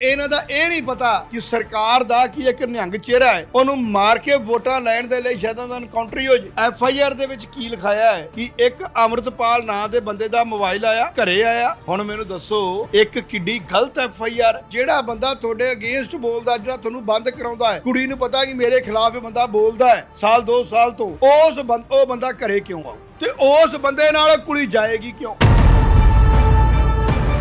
ਇਹਨਾਂ ਦਾ ਇਹ ਨਹੀਂ ਪਤਾ ਕਿ ਸਰਕਾਰ ਦਾ ਕੀ ਇੱਕ ਨਿਹੰਗ ਚਿਹਰਾ ਹੈ। ਉਹਨੂੰ ਮਾਰ ਕੇ ਵੋਟਾਂ ਲੈਣ ਦੇ ਲਈ ਸ਼ਾਇਦ ਉਹਦਾ ਐਨਕਾਊਂਟਰ ਹੀ ਹੋ ਜੇ। ਐਫ ਆਈ ਆਰ ਦੇ ਵਿੱਚ ਕੀ ਲਿਖਾਇਆ ਹੈ ਕਿ ਇੱਕ ਅਮਰਤਪਾਲ ਨਾਂ ਦੇ ਬੰਦੇ ਦਾ ਮੋਬਾਈਲ ਆਇਆ, ਘਰੇ ਆਇਆ। ਹੁਣ ਮੈਨੂੰ ਦੱਸੋ, ਇੱਕ ਕਿੱਡੀ ਗਲਤ ਐਫ ਆਈ ਆਰ ਜਿਹੜਾ ਬੰਦਾ ਤੁਹਾਡੇ ਅਗੇਂਸਟ ਬੋਲਦਾ, ਜਿਹੜਾ ਤੁਹਾਨੂੰ ਬੰਦ ਕਰਾਉਂਦਾ ਹੈ। ਕੁੜੀ ਨੂੰ ਪਤਾ ਕਿ ਮੇਰੇ ਖਿਲਾਫ ਇਹ ਬੰਦਾ ਬੋਲਦਾ ਹੈ, ਸਾਲ 2 ਸਾਲ ਤੋਂ। ਉਸ ਬੰਦ ਉਹ ਬੰਦਾ ਘਰੇ ਕਿਉਂ ਆ ਤੇ ਉਸ ਬੰਦੇ ਨਾਲ ਕੁੜੀ ਜਾਏਗੀ ਕਿਉਂ?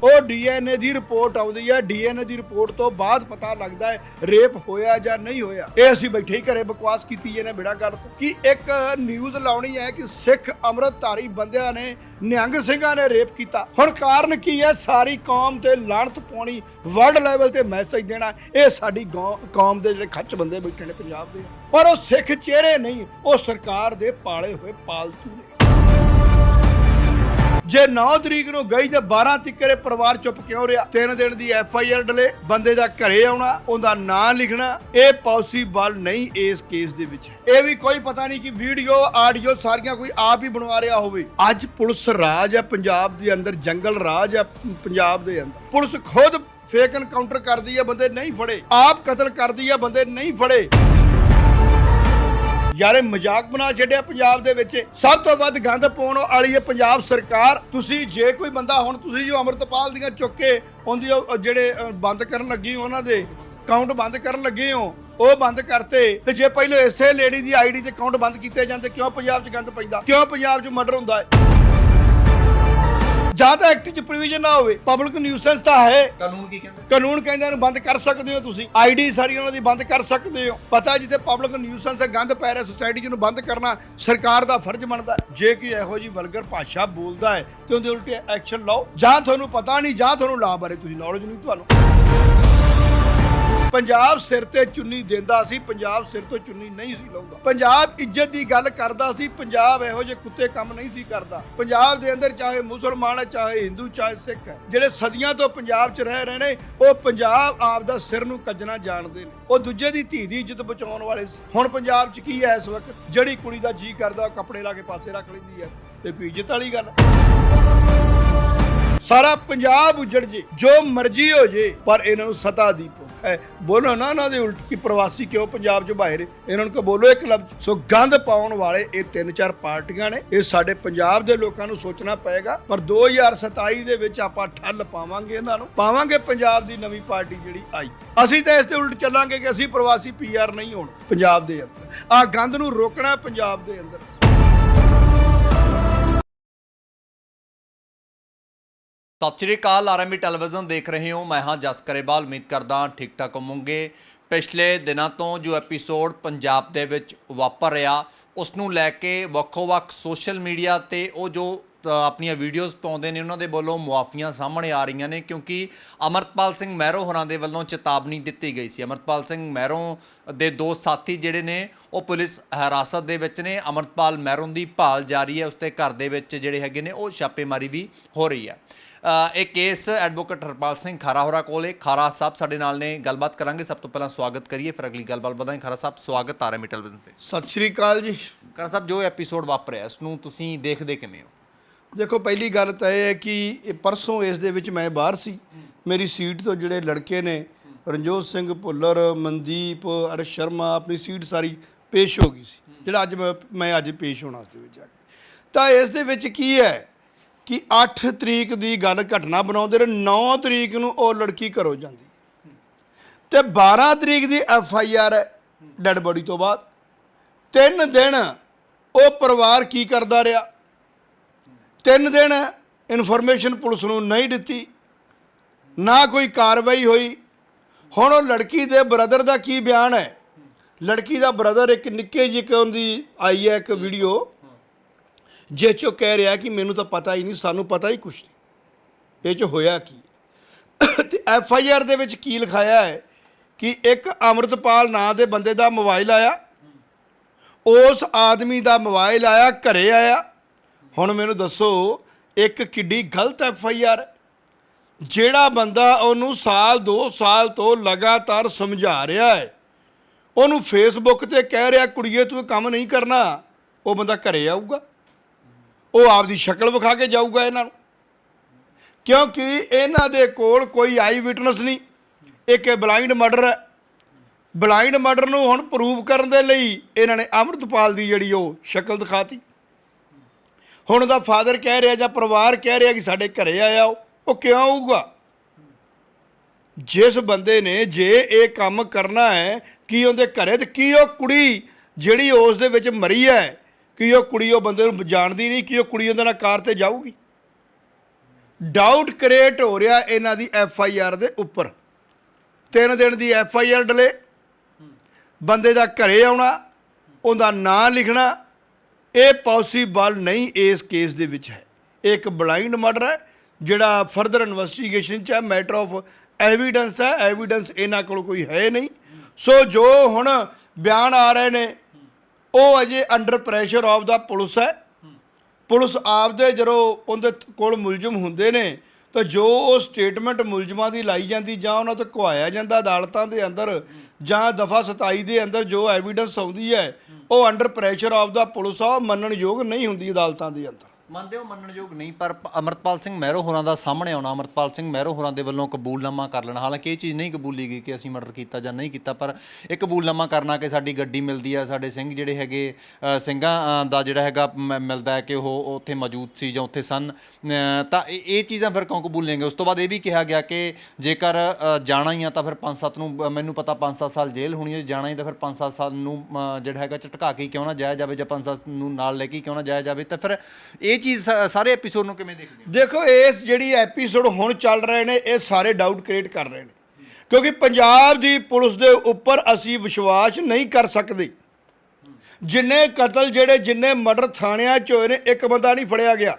ਉਹ ਡੀਐਨਏ ਦੀ ਰਿਪੋਰਟ ਆਉਂਦੀ ਹੈ, ਡੀਐਨਏ ਦੀ ਰਿਪੋਰਟ ਤੋਂ ਬਾਅਦ ਪਤਾ ਲੱਗਦਾ ਹੈ ਰੇਪ ਹੋਇਆ ਜਾਂ ਨਹੀਂ ਹੋਇਆ। ਇਹ ਅਸੀਂ ਬੈਠੇ ਹੀ ਘਰੇ ਬਕਵਾਸ ਕੀਤੀ ਇਹਨੇ ਨੇ ਬਿੜਾ ਗੱਲ ਤੋਂ। ਕਿ ਇੱਕ ਨਿਊਜ਼ ਲਾਉਣੀ ਹੈ ਕਿ ਸਿੱਖ ਅੰਮ੍ਰਿਤਧਾਰੀ ਬੰਦਿਆਂ ਨੇ, ਨਿਹੰਗ ਸਿੰਘਾਂ ਨੇ ਰੇਪ ਕੀਤਾ। ਹੁਣ ਕਾਰਨ ਕੀ ਹੈ? ਸਾਰੀ ਕੌਮ ਤੇ ਲਾਹਨਤ ਪਾਉਣੀ ਵਰਲਡ ਲੈਵਲ ਤੇ ਮੈਸੇਜ ਦੇਣਾ, ਇਹ ਸਾਡੀ ਗੌ- ਕੌਮ ਦੇ ਜਿਹੜੇ ਖੱਚ ਬੰਦੇ ਬੈਠੇ ਨੇ ਪੰਜਾਬ ਦੇ। ਪਰ ਉਹ ਸਿੱਖ ਚਿਹਰੇ ਨਹੀਂ, ਉਹ ਸਰਕਾਰ ਦੇ ਪਾਲੇ ਹੋਏ ਪਾਲਤੂ ਨੇ। ਜੇ 9 ਤਰੀਕ ਨੂੰ ਗਈ ਤੇ 12 ਤੀਕਰੇ ਪਰਿਵਾਰ ਚੁੱਪ ਕਿਉਂ ਰਿਹਾ? ਤਿੰਨ ਦਿਨ ਦੀ ਐਫ ਆਈ ਆਰ ਡਲੇ, ਬੰਦੇ ਦਾ ਘਰੇ ਆਉਣਾ, ਉਹਦਾ ਨਾਂ ਲਿਖਣਾ, ਇਹ ਪੋਸੀਬਲ ਨਹੀਂ ਇਸ ਕੇਸ ਦੇ ਵਿੱਚ ਇਹ ਵੀ ਕੋਈ ਪਤਾ ਨਹੀਂ ਕਿ ਵੀਡੀਓ, ਆਡੀਓ ਸਾਰੀਆਂ ਕੋਈ ਆਪ ਹੀ ਬਣਵਾ ਰਿਹਾ ਹੋਵੇ। ਅੱਜ ਪੁਲਿਸ ਰਾਜ ਹੈ, ਪੰਜਾਬ ਦੇ ਅੰਦਰ ਜੰਗਲ ਰਾਜ ਹੈ, ਪੰਜਾਬ ਦੇ ਅੰਦਰ। ਪੁਲਿਸ ਖੁਦ ਫੇਕ ਐਨਕਾਊਂਟਰ ਕਰਦੀ ਹੈ, ਬੰਦੇ ਨਹੀਂ ਫੜੇ। ਆਪ ਕਤਲ ਕਰਦੀ ਹੈ, ਬੰਦੇ ਨਹੀਂ ਫੜੇ। ਯਾਰੇ ਮਜ਼ਾਕ ਬਣਾ ਛੱਡਿਆ ਪੰਜਾਬ ਦੇ ਵਿੱਚ। ਸਭ ਤੋਂ ਵੱਧ ਗੰਦ ਪਾਉਣ ਵਾਲੀ ਹੈ ਪੰਜਾਬ ਸਰਕਾਰ, ਤੁਸੀਂ ਜੇ ਕੋਈ ਬੰਦਾ ਹੁਣ ਤੁਸੀਂ ਜੋ ਅਮਰਤਪਾਲ ਦੀਆਂ ਚੁੱਕ ਕੇ ਉਹਦੀ ਉਹ ਜਿਹੜੇ ਬੰਦ ਕਰਨ ਲੱਗੀ ਹੋ ਉਹਨਾਂ ਦੇ, ਅਕਾਊਂਟ ਬੰਦ ਕਰਨ ਲੱਗੇ ਹੋ, ਉਹ ਬੰਦ ਕਰਤੇ, ਤੇ ਜੇ ਪਹਿਲਾਂ ਇਸੇ ਲੇਡੀ ਦੀ ਆਈਡੀ ਤੇ ਅਕਾਊਂਟ ਬੰਦ ਕੀਤੇ ਜਾਂਦੇ, ਕਿਉਂ ਪੰਜਾਬ 'ਚ ਗੰਦ ਪੈਂਦਾ? ਕਿਉਂ ਪੰਜਾਬ 'ਚ ਮਰਡਰ ਹੁੰਦਾ ਹੈ? ਜਾਂ ਤਾਂ ਐਕਟ 'ਚ ਪ੍ਰੋਵੀਜ਼ਨ ਨਾ ਹੋਵੇ ਪਬਲਿਕ ਨਿਊਸੈਂਸ ਤਾਂ ਹੈ। ਕਾਨੂੰਨ ਕੀ ਕਹਿੰਦਾ? ਕਾਨੂੰਨ ਕਹਿੰਦਾ ਇਹਨੂੰ ਬੰਦ ਕਰ ਸਕਦੇ ਹੋ ਤੁਸੀਂ। ਆਈਡੀ ਸਾਰੀ ਉਹਨਾਂ ਦੀ ਬੰਦ ਕਰ ਸਕਦੇ ਹੋ। ਪਤਾ ਜਿੱਥੇ ਪਬਲਿਕ ਨਿਊਸੈਂਸ ਹੈ ਗੰਦ ਪੈ ਰਿਹਾ ਸੋਸਾਇਟੀ ਜਿਹਨੂੰ ਬੰਦ ਕਰਨਾ ਸਰਕਾਰ ਦਾ ਫਰਜ਼ ਬਣਦਾ। ਜੇ ਕੋਈ ਇਹੋ ਜੀ ਵਲਗਰ ਭਾਸ਼ਾ ਬੋਲਦਾ ਹੈ ਤੇ ਉਹਦੇ ਉਲਟੇ ਐਕਸ਼ਨ ਲਓ। ਜਾਂ ਤੁਹਾਨੂੰ ਪਤਾ ਨਹੀਂ ਜਾਂ ਤੁਹਾਨੂੰ ਲਾ ਬਾਰੇ ਤੁਸੀਂ ਨੌਲੇਜ ਨਹੀਂ ਤੁਹਾਨੂੰ। ਪੰਜਾਬ ਸਿਰ ਤੇ ਚੁੰਨੀ ਦਿੰਦਾ ਸੀ, ਪੰਜਾਬ ਸਿਰ ਤੋਂ ਚੁੰਨੀ ਨਹੀਂ ਸੀ ਲਾਉਂਦਾ। ਪੰਜਾਬ ਇੱਜ਼ਤ ਦੀ ਗੱਲ ਕਰਦਾ ਸੀ, ਪੰਜਾਬ ਇਹੋ ਜਿਹੇ ਕੁੱਤੇ ਕੰਮ ਨਹੀਂ ਸੀ ਕਰਦਾ। ਪੰਜਾਬ ਦੇ ਅੰਦਰ ਚਾਹੇ ਮੁਸਲਮਾਨ ਹੈ, ਚਾਹੇ ਹਿੰਦੂ, ਚਾਹੇ ਸਿੱਖ ਹੈ, ਜਿਹੜੇ ਸਦੀਆਂ ਤੋਂ ਪੰਜਾਬ 'ਚ ਰਹਿ ਰਹੇ ਨੇ, ਉਹ ਪੰਜਾਬ ਆਪ ਦਾ ਸਿਰ ਨੂੰ ਕੱਜਣਾ ਜਾਣਦੇ ਨੇ। ਉਹ ਦੂਜੇ ਦੀ ਧੀ ਦੀ ਇੱਜ਼ਤ ਬਚਾਉਣ ਵਾਲੇ ਸੀ। ਹੁਣ ਪੰਜਾਬ 'ਚ ਕੀ ਹੈ ਇਸ ਵਕਤ? ਜਿਹੜੀ ਕੁੜੀ ਦਾ ਜੀ ਕਰਦਾ, ਉਹ ਕੱਪੜੇ ਲਾ ਕੇ ਪਾਸੇ ਰੱਖ ਲੈਂਦੀ ਹੈ ਤੇ ਕੋਈ ਇੱਜ਼ਤ ਵਾਲੀ ਗੱਲ ਸਾਰਾ ਪੰਜਾਬ ਉਜੜ ਜੇ, ਜੋ ਮਰਜ਼ੀ ਹੋ ਜੇ, ਪਰ ਇਹਨਾਂ ਨੂੰ ਸਤਾ ਦੀ ਭੁੱਖ ਹੈ। ਬੋਲੋ ਨਾ ਨਾ ਦੇ ਉਲਟ ਕਿ ਪ੍ਰਵਾਸੀ ਕਿਉਂ ਪੰਜਾਬ 'ਚ ਬਾਹਰ? ਇਹਨਾਂ ਨੂੰ ਕੋ ਬੋਲੋ ਇੱਕ ਲਫ਼ਜ਼ ਸੋ ਗੰਦ ਪਾਉਣ ਵਾਲੇ ਇਹ ਤਿੰਨ ਚਾਰ ਪਾਰਟੀਆਂ ਨੇ। ਇਹ ਸਾਡੇ ਪੰਜਾਬ ਦੇ ਲੋਕਾਂ ਨੂੰ ਸੋਚਣਾ ਪਏਗਾ। ਪਰ 2027 ਦੇ ਵਿੱਚ ਆਪਾਂ ਠੱਲ ਪਾਵਾਂਗੇ ਇਹਨਾਂ ਨੂੰ। ਪਾਵਾਂਗੇ ਪੰਜਾਬ ਦੀ ਨਵੀਂ ਪਾਰਟੀ ਜਿਹੜੀ ਆਈ। ਅਸੀਂ ਤਾਂ ਇਸ ਦੇ ਉਲਟ ਚੱਲਾਂਗੇ ਕਿ ਅਸੀਂ ਪ੍ਰਵਾਸੀ ਪੀਆਰ ਨਹੀਂ ਹੋਣ ਪੰਜਾਬ ਦੇ ਅੰਦਰ। ਆ ਗੰਦ ਨੂੰ ਰੋਕਣਾ ਪੰਜਾਬ ਦੇ ਅੰਦਰ। ਸਤਿ ਸ਼੍ਰੀ ਅਕਾਲ ਆਰਐਮਬੀ ਟੈਲੀਵਿਜ਼ਨ ਦੇਖ ਰਹੇ ਹੋ। ਮੈਂ ਹਾਂ ਜਸ ਕਰੇਵਾਲ, ਉਮੀਦ ਕਰਦਾ ਠੀਕ ਠਾਕ ਹੋਵੋਗੇ। ਪਿਛਲੇ ਦਿਨਾਂ ਤੋਂ ਜੋ ਐਪੀਸੋਡ ਪੰਜਾਬ ਦੇ ਵਿੱਚ ਵਾਪਰ ਰਿਹਾ ਉਸ ਨੂੰ ਲੈ ਕੇ ਵੱਖੋ-ਵੱਖ ਸੋਸ਼ਲ ਮੀਡੀਆ ਤੇ ਉਹ ਜੋ ਆਪਣੀਆਂ ਵੀਡੀਓਜ਼ ਪਾਉਂਦੇ ਨੇ ਉਹਨਾਂ ਦੇ ਵੱਲੋਂ ਮੁਆਫੀਆਂ ਸਾਹਮਣੇ ਆ ਰਹੀਆਂ ਨੇ ਕਿਉਂਕਿ ਅਮਰਤਪਾਲ ਸਿੰਘ ਮਹਿਰੋ ਹੋਰਾਂ ਦੇ ਵੱਲੋਂ ਚੇਤਾਵਨੀ ਦਿੱਤੀ ਗਈ ਸੀ। ਅਮਰਤਪਾਲ ਸਿੰਘ ਮਹਿਰੋ ਦੇ ਦੋ ਸਾਥੀ ਜਿਹੜੇ ਨੇ ਉਹ ਪੁਲਿਸ ਹਿਰਾਸਤ ਦੇ ਵਿੱਚ ਨੇ। ਅਮਰਤਪਾਲ ਮਹਿਰੋ ਦੀ ਭਾਲ ਜਾਰੀ ਹੈ ਉਸ ਤੇ ਘਰ ਦੇ ਵਿੱਚ ਜਿਹੜੇ ਹੈਗੇ ਨੇ ਉਹ ਛਾਪੇਮਾਰੀ ਵੀ ਹੋ ਰਹੀ ਹੈ। ਇਹ ਕੇਸ ਐਡਵੋਕੇਟ ਹਰਪਾਲ ਸਿੰਘ ਖਾਰਾ ਹੋਰਾ ਕੋਲੇ ਖਾਰਾ ਸਾਹਿਬ ਸਾਡੇ ਨਾਲ ਨੇ ਗੱਲਬਾਤ ਕਰਾਂਗੇ। ਸਭ ਤੋਂ ਪਹਿਲਾਂ ਸਵਾਗਤ ਕਰੀਏ। ਫਿਰ ਅਗਲੀ ਗੱਲਬਾਤ ਵਧਾਂਗੇ ਖਾਰਾ ਸਾਹਿਬ ਸਵਾਗਤ ਆ ਰਿਹਾ ਮੀ ਟੈਲੀਵਿਜ਼ਨ ਤੇ ਸਤਿ ਸ਼੍ਰੀ ਅਕਾਲ ਜੀ। ਖਾਰਾ ਸਾਹਿਬ ਜੋ ਐਪੀਸੋਡ ਵਾਪਰਿਆ ਇਸ ਨੂੰ ਤੁਸੀਂ ਦੇਖਦੇ ਕਿਵੇਂ ਹੋ? ਦੇਖੋ, ਪਹਿਲੀ ਗੱਲ ਤਾਂ ਇਹ ਹੈ ਕਿ ਇਹ ਪਰਸੋਂ ਇਸ ਦੇ ਵਿੱਚ ਮੈਂ ਬਾਹਰ ਸੀ। ਮੇਰੀ ਸੀਟ ਤੋਂ ਜਿਹੜੇ ਲੜਕੇ ਨੇ, ਰਣਜੋਤ ਸਿੰਘ, ਭੁੱਲਰ, ਮਨਦੀਪ, ਅਰਸ਼ ਸ਼ਰਮਾ, ਆਪਣੀ ਸੀਟ ਸਾਰੀ ਪੇਸ਼ ਹੋ ਗਈ ਸੀ। ਜਿਹੜਾ ਅੱਜ ਮੈਂ ਮੈਂ ਅੱਜ ਪੇਸ਼ ਹੋਣਾ ਉਸ ਦੇ ਵਿੱਚ ਜਾ ਕੇ। ਤਾਂ ਇਸ ਦੇ ਵਿੱਚ ਕੀ ਹੈ ਕਿ 8 ਤਰੀਕ ਦੀ ਗੱਲ ਘਟਨਾ ਬਣਾਉਂਦੇ ਨੇ 9 ਤਰੀਕ ਨੂੰ ਉਹ ਲੜਕੀ ਘਰੋਂ ਜਾਂਦੀ। ਤੇ 12 ਤਰੀਕ ਦੀ ਐਫ ਆਈ ਆਰ ਹੈ, ਡੈੱਡ ਬੋਡੀ ਤੋਂ ਬਾਅਦ। ਤਿੰਨ ਦਿਨ ਉਹ ਪਰਿਵਾਰ ਕੀ ਕਰਦਾ ਰਿਹਾ? ਤਿੰਨ ਦਿਨ ਇਨਫੋਰਮੇਸ਼ਨ ਪੁਲਿਸ ਨੂੰ ਨਹੀਂ ਦਿੱਤੀ, ਨਾ ਕੋਈ ਕਾਰਵਾਈ ਹੋਈ। ਹੁਣ ਉਹ ਲੜਕੀ ਦੇ ਬ੍ਰਦਰ ਦਾ ਕੀ ਬਿਆਨ ਹੈ? ਲੜਕੀ ਦਾ ਬ੍ਰਦਰ ਇੱਕ ਨਿੱਕੇ ਜਿਹੇ ਕਿ ਉਹਦੀ ਆਈ ਹੈ, ਇੱਕ ਵੀਡੀਓ। ਜਿਹ 'ਚ ਕਹਿ ਰਿਹਾ ਕਿ ਮੈਨੂੰ ਤਾਂ ਪਤਾ ਹੀ ਨਹੀਂ, ਸਾਨੂੰ ਪਤਾ ਹੀ ਕੁਛ ਨਹੀਂ। ਇਹ ਚ ਹੋਇਆ ਕੀ ਹੈ। ਤੇ ਐਫ ਆਈ ਆਰ ਦੇ ਵਿੱਚ ਕੀ ਲਿਖਾਇਆ ਹੈ ਕਿ ਇੱਕ ਅਮਰਤਪਾਲ ਨਾਂ ਦੇ ਬੰਦੇ ਦਾ ਮੋਬਾਈਲ ਆਇਆ। ਉਸ ਆਦਮੀ ਦਾ ਮੋਬਾਈਲ ਆਇਆ, ਘਰੇ ਆਇਆ। ਹੁਣ ਮੈਨੂੰ ਦੱਸੋ, ਇੱਕ ਕਿੱਡੀ ਗਲਤ ਐਫ ਆਈ ਆਰ। ਜਿਹੜਾ ਬੰਦਾ ਉਹਨੂੰ ਸਾਲ 2 ਸਾਲ ਤੋਂ ਲਗਾਤਾਰ ਸਮਝਾ ਰਿਹਾ ਹੈ। ਉਹਨੂੰ ਫੇਸਬੁੱਕ ਤੇ ਕਹਿ ਰਿਹਾ, ਕੁੜੀਏ, ਤੂੰ ਇਹ ਕੰਮ ਨਹੀਂ ਕਰਨਾ। ਉਹ ਬੰਦਾ ਘਰੇ ਆਊਗਾ। ਉਹ ਆਪਦੀ ਸ਼ਕਲ ਵਿਖਾ ਕੇ ਜਾਊਗਾ ਇਹਨਾਂ ਨੂੰ। ਕਿਉਂਕਿ ਇਹਨਾਂ ਦੇ ਕੋਲ ਕੋਈ ਆਈ ਵਿਟਨੈਸ ਨਹੀਂ। ਇੱਕ ਇਹ ਬਲਾਈਂਡ ਮਰਡਰ ਹੈ। ਬਲਾਈਂਡ ਮਰਡਰ ਨੂੰ ਹੁਣ ਪ੍ਰੂਵ ਕਰਨ ਦੇ ਲਈ ਇਹਨਾਂ ਨੇ ਅੰਮ੍ਰਿਤਪਾਲ ਦੀ ਜਿਹੜੀ ਉਹ ਸ਼ਕਲ ਦਿਖਾਤੀ। ਹੁਣ ਉਹਦਾ ਫਾਦਰ ਕਹਿ ਰਿਹਾ ਜਾਂ ਪਰਿਵਾਰ ਕਹਿ ਰਿਹਾ ਕਿ ਸਾਡੇ ਘਰੇ ਆਇਆ ਉਹ ਕਿਉਂ ਆਊਗਾ? ਜਿਸ ਬੰਦੇ ਨੇ ਜੇ ਇਹ ਕੰਮ ਕਰਨਾ ਹੈ, ਕੀ ਉਹਦੇ ਘਰੇ ਤੇ ਕੀ ਉਹ ਕੁੜੀ ਜਿਹੜੀ ਉਸ ਦੇ ਵਿੱਚ ਮਰੀ ਹੈ, ਕੀ ਉਹ ਕੁੜੀ ਉਹ ਬੰਦੇ ਨੂੰ ਜਾਣਦੀ ਨਹੀਂ, ਕਿ ਉਹ ਕੁੜੀ ਉਹਦੇ ਨਾਲ ਕਾਰ ਤੇ ਜਾਊਗੀ? ਡਾਊਟ ਕ੍ਰੀਏਟ ਹੋ ਰਿਹਾ ਇਹਨਾਂ ਦੀ ਐਫ ਆਈ ਆਰ ਦੇ ਉੱਪਰ। ਤਿੰਨ ਦਿਨ ਦੀ ਐਫ ਆਈ ਆਰ ਡਲੇ। ਬੰਦੇ ਦਾ ਘਰੇ ਆਉਣਾ, ਉਹਦਾ ਨਾਂ ਲਿਖਣਾ ਇਹ ਪੋਸੀਬਲ ਨਹੀਂ ਇਸ ਕੇਸ ਦੇ ਵਿੱਚ ਹੈ। ਇਹ ਇੱਕ ਬਲਾਈਂਡ ਮਰਡਰ ਹੈ, ਜਿਹੜਾ ਫਰਦਰ ਇਨਵੈਸਟੀਗੇਸ਼ਨ ਚ ਹੈ ਮੈਟਰ ਆਫ ਐਵੀਡੈਂਸ ਹੈ ਐਵੀਡੈਂਸ ਇਹਨਾਂ ਕੋਲ ਕੋਈ ਹੈ ਨਹੀਂ। ਸੋ ਜੋ ਹੁਣ ਬਿਆਨ ਆ ਰਹੇ ਨੇ, ਉਹ ਅਜੇ ਅੰਡਰ ਪ੍ਰੈਸ਼ਰ ਆਫ ਦਾ ਪੁਲਿਸ ਹੈ। ਪੁਲਿਸ ਆਪਦੇ ਜਦੋਂ ਉਹਦੇ ਕੋਲ ਮੁਲਜ਼ਮ ਹੁੰਦੇ ਨੇ, ਤਾਂ ਜੋ ਉਹ ਸਟੇਟਮੈਂਟ ਮੁਲਜ਼ਮਾਂ ਦੀ ਲਾਈ ਜਾਂਦੀ ਜਾਂ ਉਹਨਾਂ ਤੋਂ ਕਹਾਇਆ ਜਾਂਦਾ ਅਦਾਲਤਾਂ ਦੇ ਅੰਦਰ ਜਾਂ ਦਫਾ 27 ਦੇ ਅੰਦਰ ਜੋ ਐਵੀਡੈਂਸ ਆਉਂਦੀ ਹੈ ਉਹ ਅੰਡਰ ਪ੍ਰੈਸ਼ਰ ਆਫ ਦਾ ਪੁਲਿਸ ਆ ਉਹ ਮੰਨਣਯੋਗ ਨਹੀਂ ਹੁੰਦੀ ਅਦਾਲਤਾਂ ਦੇ ਅੰਦਰ। ਮੰਨਦੇ ਹੋ ਮੰਨਣਯੋਗ ਨਹੀਂ ਪਰ ਪ- ਅਮਰਤਪਾਲ ਸਿੰਘ ਮਹਿਰੋ ਹੋਰਾਂ ਦਾ ਸਾਹਮਣੇ ਆਉਣਾ ਅਮਰਤਪਾਲ ਸਿੰਘ ਮਹਿਰੋ ਹੋਰਾਂ ਦੇ ਵੱਲੋਂ ਕਬੂਲਨਾਮਾ ਕਰ ਲੈਣਾ। ਹਾਲਾਂਕਿ ਇਹ ਚੀਜ਼ ਨਹੀਂ ਕਬੂਲੀ ਗਈ ਕਿ ਅਸੀਂ ਮਰਡਰ ਕੀਤਾ ਜਾਂ ਨਹੀਂ ਕੀਤਾ ਪਰ ਇਹ ਕਬੂਲਨਾਮਾ ਕਰਨਾ ਕਿ ਸਾਡੀ ਗੱਡੀ ਮਿਲਦੀ ਆ ਸਾਡੇ ਸਿੰਘ ਜਿਹੜੇ ਹੈਗੇ ਅ, ਸਿੰਘਾਂ ਅ, ਦਾ ਜਿਹੜਾ ਹੈਗਾ ਮ- ਮਿਲਦਾ ਹੈ ਕਿ ਉਹ ਉੱਥੇ ਮੌਜੂਦ ਸੀ ਜਾਂ ਉੱਥੇ ਸਨ। ਅ, ਤਾਂ ਇਹ ਇਹ ਚੀਜ਼ਾਂ ਫਿਰ ਕਿਉਂ ਕਬੂਲੇਂਗੇ ਉਸ ਤੋਂ ਬਾਅਦ ਇਹ ਵੀ ਕਿਹਾ ਗਿਆ ਕਿ ਜੇਕਰ ਅ, ਜਾਣਾ ਹੀ ਆ ਤਾਂ ਫਿਰ 5-7 ਨੂੰ ਅ, ਮੈਨੂੰ ਪਤਾ 5-7 ਸਾਲ ਜੇਲ੍ਹ ਹੋਣੀ ਹੈ ਜੇ ਜਾਣਾ ਹੀ ਤਾਂ ਫਿਰ 5-7 ਸਾਲ ਨੂੰ ਅ, ਜਿਹੜਾ ਹੈਗਾ ਝਟਕਾ ਕੇ ਹੀ ਕਿਉਂ ਨਾ ਜਾਇਆ ਜਾਵੇ ਜਾਂ 5-7 ਨੂੰ ਨਾਲ ਲੈ ਕੇ ਹੀ ਕਿਉਂ ਨਾ ਜਾਇਆ ਜਾਵੇ ਤਾਂ ਫਿਰ ਇਹ ਇਹ ਚੀਜ਼ ਸ- ਸਾਰੇ ਐਪੀਸੋਡ ਨੂੰ ਕਿਵੇਂ ਦੇਖਦੇ ਹੋ? ਦੇਖੋ, ਇਸ ਜਿਹੜੀ ਐਪੀਸੋਡ ਹੁਣ ਚੱਲ ਰਹੇ ਨੇ, ਇਹ ਸਾਰੇ ਡਾਊਟ ਕ੍ਰੀਏਟ ਕਰ ਰਹੇ ਨੇ। ਕਿਉਂਕਿ ਪੰਜਾਬ ਦੀ ਪੁਲਿਸ ਦੇ ਉੱਪਰ ਅਸੀਂ ਵਿਸ਼ਵਾਸ ਨਹੀਂ ਕਰ ਸਕਦੇ। ਜਿੰਨੇ ਕਤਲ ਜਿਹੜੇ, ਜਿੰਨੇ ਮਰਡਰ ਥਾਣਿਆਂ 'ਚ ਹੋਏ ਨੇ, ਇੱਕ ਬੰਦਾ ਨਹੀਂ ਫੜਿਆ ਗਿਆ।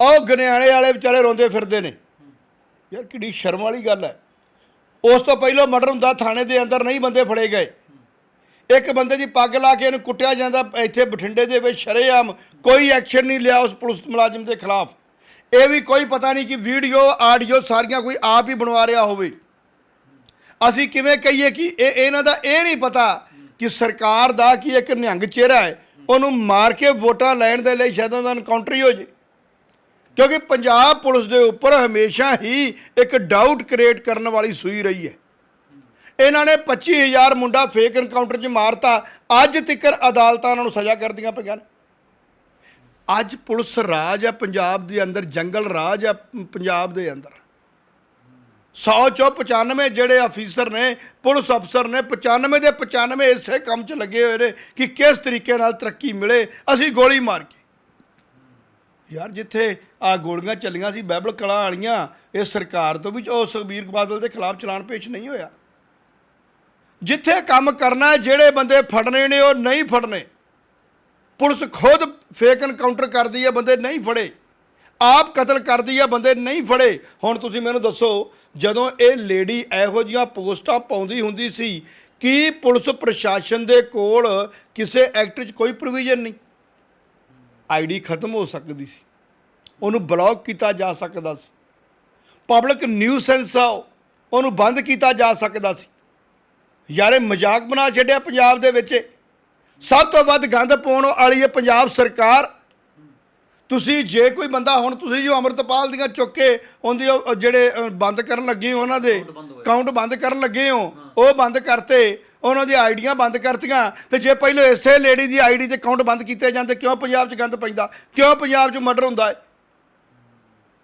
ਉਹ ਗਨਿਆਣੇ ਵਾਲੇ ਵਿਚਾਰੇ ਰੋਂਦੇ ਫਿਰਦੇ ਨੇ। ਯਾਰ, ਕਿੱਡੀ ਸ਼ਰਮ ਵਾਲੀ ਗੱਲ ਹੈ। ਉਸ ਤੋਂ ਪਹਿਲਾਂ ਮਰਡਰ ਹੁੰਦਾ, ਥਾਣੇ ਦੇ ਅੰਦਰ ਨਹੀਂ ਬੰਦੇ ਫੜੇ ਗਏ। ਇੱਕ ਬੰਦੇ ਦੀ ਪੱਗ ਲਾ ਕੇ ਇਹਨੂੰ ਕੁੱਟਿਆ ਜਾਂਦਾ, ਇੱਥੇ ਬਠਿੰਡੇ ਦੇ ਵਿੱਚ ਸ਼ਰੇਆਮ ਕੋਈ ਐਕਸ਼ਨ ਨਹੀਂ ਲਿਆ ਉਸ ਪੁਲਿਸ ਮੁਲਾਜ਼ਮ ਦੇ ਖਿਲਾਫ। ਇਹ ਵੀ ਕੋਈ ਪਤਾ ਨਹੀਂ ਕਿ ਵੀਡੀਓ, ਆਡੀਓ ਸਾਰੀਆਂ ਕੋਈ ਆਪ ਹੀ ਬਣਵਾ ਰਿਹਾ ਹੋਵੇ। ਅਸੀਂ ਕਿਵੇਂ ਕਹੀਏ ਕਿ ਇਹ ਇਹਨਾਂ ਦਾ ਇਹ ਨਹੀਂ ਪਤਾ ਕਿ ਸਰਕਾਰ ਦਾ ਕੀ ਇੱਕ ਨਿਹੰਗ ਚਿਹਰਾ ਹੈ। ਉਹਨੂੰ ਮਾਰ ਕੇ ਵੋਟਾਂ ਲੈਣ ਦੇ ਲਈ ਸ਼ਾਇਦ ਉਹਦਾ ਇਨਕਾਊਂਟਰ ਹੀ ਹੋ ਜੇ। ਕਿਉਂਕਿ ਪੰਜਾਬ ਪੁਲਿਸ ਦੇ ਉੱਪਰ ਹਮੇਸ਼ਾ ਹੀ ਇੱਕ ਡਾਊਟ ਕ੍ਰੀਏਟ ਕਰਨ ਵਾਲੀ ਸੂਈ ਰਹੀ ਹੈ। ਇਹਨਾਂ ਨੇ 25000 ਮੁੰਡਾ ਫੇਕ ਇਨਕਾਊਂਟਰ 'ਚ ਮਾਰਤਾ। ਅੱਜ ਤੱਕਰ ਅਦਾਲਤਾਂ ਉਹਨਾਂ ਨੂੰ ਸਜ਼ਾ ਕਰਦੀਆਂ ਪਈਆਂ ਨੇ। ਅੱਜ ਪੁਲਿਸ ਰਾਜ ਹੈ ਪੰਜਾਬ ਦੇ ਅੰਦਰ, ਜੰਗਲ ਰਾਜ ਹੈ ਪੰਜਾਬ ਦੇ ਅੰਦਰ। 100 ਚੋਂ 95 ਜਿਹੜੇ ਅਫੀਸਰ ਨੇ, ਪੁਲਿਸ ਅਫਸਰ ਨੇ 95 ਦੇ 95 ਇਸੇ ਕੰਮ 'ਚ ਲੱਗੇ ਹੋਏ ਨੇ ਕਿ ਕਿਸ ਤਰੀਕੇ ਨਾਲ ਤਰੱਕੀ ਮਿਲੇ, ਅਸੀਂ ਗੋਲੀ ਮਾਰ ਕੇ। ਯਾਰ ਜਿੱਥੇ ਆ ਗੋਲੀਆਂ ਚੱਲੀਆਂ ਸੀ ਬਾਈਬਲ ਕਲਾਂ ਵਾਲੀਆਂ, ਇਹ ਸਰਕਾਰ ਤੋਂ ਵੀ, ਉਹ ਸੁਖਬੀਰ ਬਾਦਲ ਦੇ ਖਿਲਾਫ ਚਲਾਨ ਪੇਸ਼ ਨਹੀਂ ਹੋਇਆ। ਜਿੱਥੇ ਕੰਮ ਕਰਨਾ ਜਿਹੜੇ ਬੰਦੇ ਫੜਨੇ ਨੇ, ਉਹ ਨਹੀਂ ਫੜਨੇ। ਪੁਲਿਸ ਖੁਦ ਫੇਕ ਐਨਕਾਊਂਟਰ ਕਰਦੀ ਹੈ, ਬੰਦੇ ਨਹੀਂ ਫੜੇ। ਆਪ ਕਤਲ ਕਰਦੀ ਹੈ, ਬੰਦੇ ਨਹੀਂ ਫੜੇ। ਹੁਣ ਤੁਸੀਂ ਮੈਨੂੰ ਦੱਸੋ, ਜਦੋਂ ਇਹ ਲੇਡੀ ਇਹੋ ਜੀਆਂ ਪੋਸਟਾਂ ਪਾਉਂਦੀ ਹੁੰਦੀ ਸੀ, ਕੀ ਪੁਲਿਸ ਪ੍ਰਸ਼ਾਸਨ ਦੇ ਕੋਲ ਕਿਸੇ ਐਕਟ 'ਚ ਕੋਈ ਪ੍ਰੋਵੀਜ਼ਨ ਨਹੀਂ? ਆਈਡੀ ਖਤਮ ਹੋ ਸਕਦੀ ਸੀ। ਉਹਨੂੰ ਬਲੌਕ ਕੀਤਾ ਜਾ ਸਕਦਾ ਸੀ। ਪਬਲਿਕ ਨਿਊਸੈਂਸ ਆ ਉਹਨੂੰ ਬੰਦ ਕੀਤਾ ਜਾ ਸਕਦਾ ਸੀ। ਯਾਰੇ ਮਜ਼ਾਕ ਬਣਾ ਛੱਡਿਆ ਪੰਜਾਬ ਦੇ ਵਿੱਚ। ਸਭ ਤੋਂ ਵੱਧ ਗੰਦ ਪਾਉਣ ਵਾਲੀ ਹੈ ਪੰਜਾਬ ਸਰਕਾਰ। ਤੁਸੀਂ ਜੇ ਕੋਈ ਬੰਦਾ ਹੁਣ ਤੁਸੀਂ ਜੋ ਅਮਰਤਪਾਲ ਦੀਆਂ ਚੁੱਕ ਕੇ ਉਹਦੀ ਉਹ ਜਿਹੜੇ ਬੰਦ ਕਰਨ ਲੱਗੇ ਹੋ ਉਹਨਾਂ ਦੇ ਅਕਾਊਂਟ ਬੰਦ ਕਰਨ ਲੱਗੇ ਹੋ ਉਹ ਬੰਦ ਕਰਤੇ ਉਹਨਾਂ ਦੀ ਆਈਡੀਆਂ ਬੰਦ ਕਰਤੀਆਂ। ਤੇ ਜੇ ਪਹਿਲਾਂ ਇਸੇ ਲੇਡੀ ਦੀ ਆਈਡੀ ਤੇ ਅਕਾਊਂਟ ਬੰਦ ਕੀਤੇ ਜਾਂਦੇ ਕਿਉਂ ਪੰਜਾਬ 'ਚ ਗੰਦ ਪੈਂਦਾ? ਕਿਉਂ ਪੰਜਾਬ 'ਚ ਮਰਡਰ ਹੁੰਦਾ ਹੈ?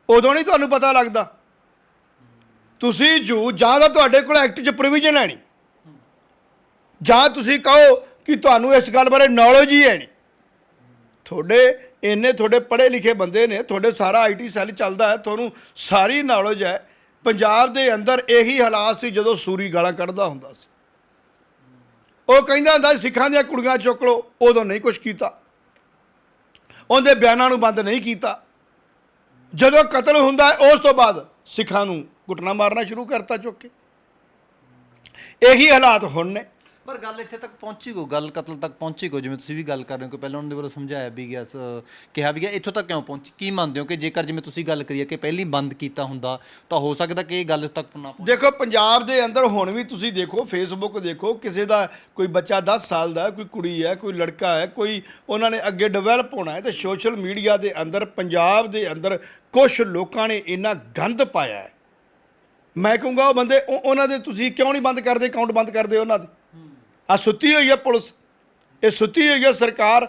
ਉਦੋਂ ਨਹੀਂ ਤੁਹਾਨੂੰ ਪਤਾ ਲੱਗਦਾ। ਤੁਸੀਂ ਜੂ ਜਾਂ ਤਾਂ ਤੁਹਾਡੇ ਕੋਲ ਐਕਟ 'ਚ ਪ੍ਰੋਵੀਜ਼ਨ ਹੈ ਨਹੀਂ। ਜਾਂ ਤੁਸੀਂ ਕਹੋ ਕਿ ਤੁਹਾਨੂੰ ਇਸ ਗੱਲ ਬਾਰੇ ਨੌਲੇਜ ਹੀ ਹੈ ਨਹੀਂ। ਤੁਹਾਡੇ, ਇੰਨੇ ਤੁਹਾਡੇ ਪੜ੍ਹੇ ਲਿਖੇ ਬੰਦੇ ਨੇ, ਤੁਹਾਡੇ ਸਾਰਾ ਆਈਟੀ ਸੈੱਲ ਚੱਲਦਾ ਹੈ, ਤੁਹਾਨੂੰ ਸਾਰੀ ਨੌਲੇਜ ਹੈ। ਪੰਜਾਬ ਦੇ ਅੰਦਰ ਇਹੀ ਹਾਲਾਤ ਸੀ ਜਦੋਂ ਸੂਰੀ ਗਾਲਾਂ ਕੱਢਦਾ ਹੁੰਦਾ ਸੀ। ਉਹ ਕਹਿੰਦਾ ਹੁੰਦਾ ਸਿੱਖਾਂ ਦੀਆਂ ਕੁੜੀਆਂ ਚੁੱਕ ਲਓ, ਉਦੋਂ ਨਹੀਂ ਕੁਝ ਕੀਤਾ। ਉਹਦੇ ਬਿਆਨਾਂ ਨੂੰ ਬੰਦ ਨਹੀਂ ਕੀਤਾ। ਜਦੋਂ ਕਤਲ ਹੁੰਦਾ ਉਸ ਤੋਂ ਬਾਅਦ ਸਿੱਖਾਂ ਨੂੰ ਕੁੱਟਣਾ ਮਾਰਨਾ ਸ਼ੁਰੂ ਕਰਤਾ ਚੁੱਕ ਕੇ। ਇਹੀ ਹਾਲਾਤ ਹੁਣ ਨੇ। ਪਰ ਗੱਲ ਇੱਥੇ ਤੱਕ ਪਹੁੰਚੀ ਗੋ ਗੱਲ ਕਤਲ ਤੱਕ ਪਹੁੰਚੀ ਗੋ ਜਿਵੇਂ ਤੁਸੀਂ ਵੀ ਗੱਲ ਕਰ ਰਹੇ ਹੋ ਕਿ ਪਹਿਲਾਂ ਉਹਨਾਂ ਦੇ ਵੱਲੋਂ ਸਮਝਾਇਆ ਵੀ ਗਿਆ ਸ- ਕਿਹਾ ਵੀ ਗਿਆ ਇੱਥੋਂ ਤੱਕ ਕਿਉਂ ਪਹੁੰਚੀ ਕੀ ਮੰਨਦੇ ਹੋ ਕਿ ਜੇਕਰ ਜਿਵੇਂ ਤੁਸੀਂ ਗੱਲ ਕਰੀਏ ਹੈ ਕਿ ਪਹਿਲੀ ਬੰਦ ਕੀਤਾ ਹੁੰਦਾ ਤਾਂ ਹੋ ਸਕਦਾ ਕਿ ਇਹ ਗੱਲ ਤੱਕ ਨਾ ਪਹੁੰਚ ਦੇਖੋ ਪੰਜਾਬ ਦੇ ਅੰਦਰ ਹੁਣ ਵੀ ਤੁਸੀਂ ਦੇਖੋ ਫੇਸਬੁੱਕ ਦੇਖੋ ਕਿਸੇ ਦਾ ਕੋਈ ਬੱਚਾ 10 ਸਾਲ ਦਾ ਹੈ, ਕੋਈ ਕੁੜੀ ਹੈ ਕੋਈ ਲੜਕਾ ਹੈ ਕੋਈ ਉਹਨਾਂ ਨੇ ਅੱਗੇ ਡਿਵੈਲਪ ਹੋਣਾ ਹੈ ਤੇ ਸੋਸ਼ਲ ਮੀਡੀਆ ਦੇ ਅੰਦਰ ਪੰਜਾਬ ਦੇ ਅੰਦਰ ਕੁਝ ਲੋਕਾਂ ਨੇ ਇੰਨਾ ਗੰਦ ਪਾਇਆ ਹੈ। ਮੈਂ ਕਹੂੰਗਾ ਉਹ ਬੰਦੇ ਉਹ- ਉਹਨਾਂ ਦੇ ਤੁਸੀਂ ਕਿਉਂ ਨਹੀਂ ਬੰਦ ਕਰਦੇ ਅਕਾਊਂਟ ਬੰਦ ਕਰਦੇ ਉਹਨਾਂ ਦੇ? ਆ ਸੁੱਤੀ ਹੋਈ ਹੈ ਪੁਲਿਸ, ਇਹ ਸੁੱਤੀ ਹੋਈ ਹੈ ਸਰਕਾਰ।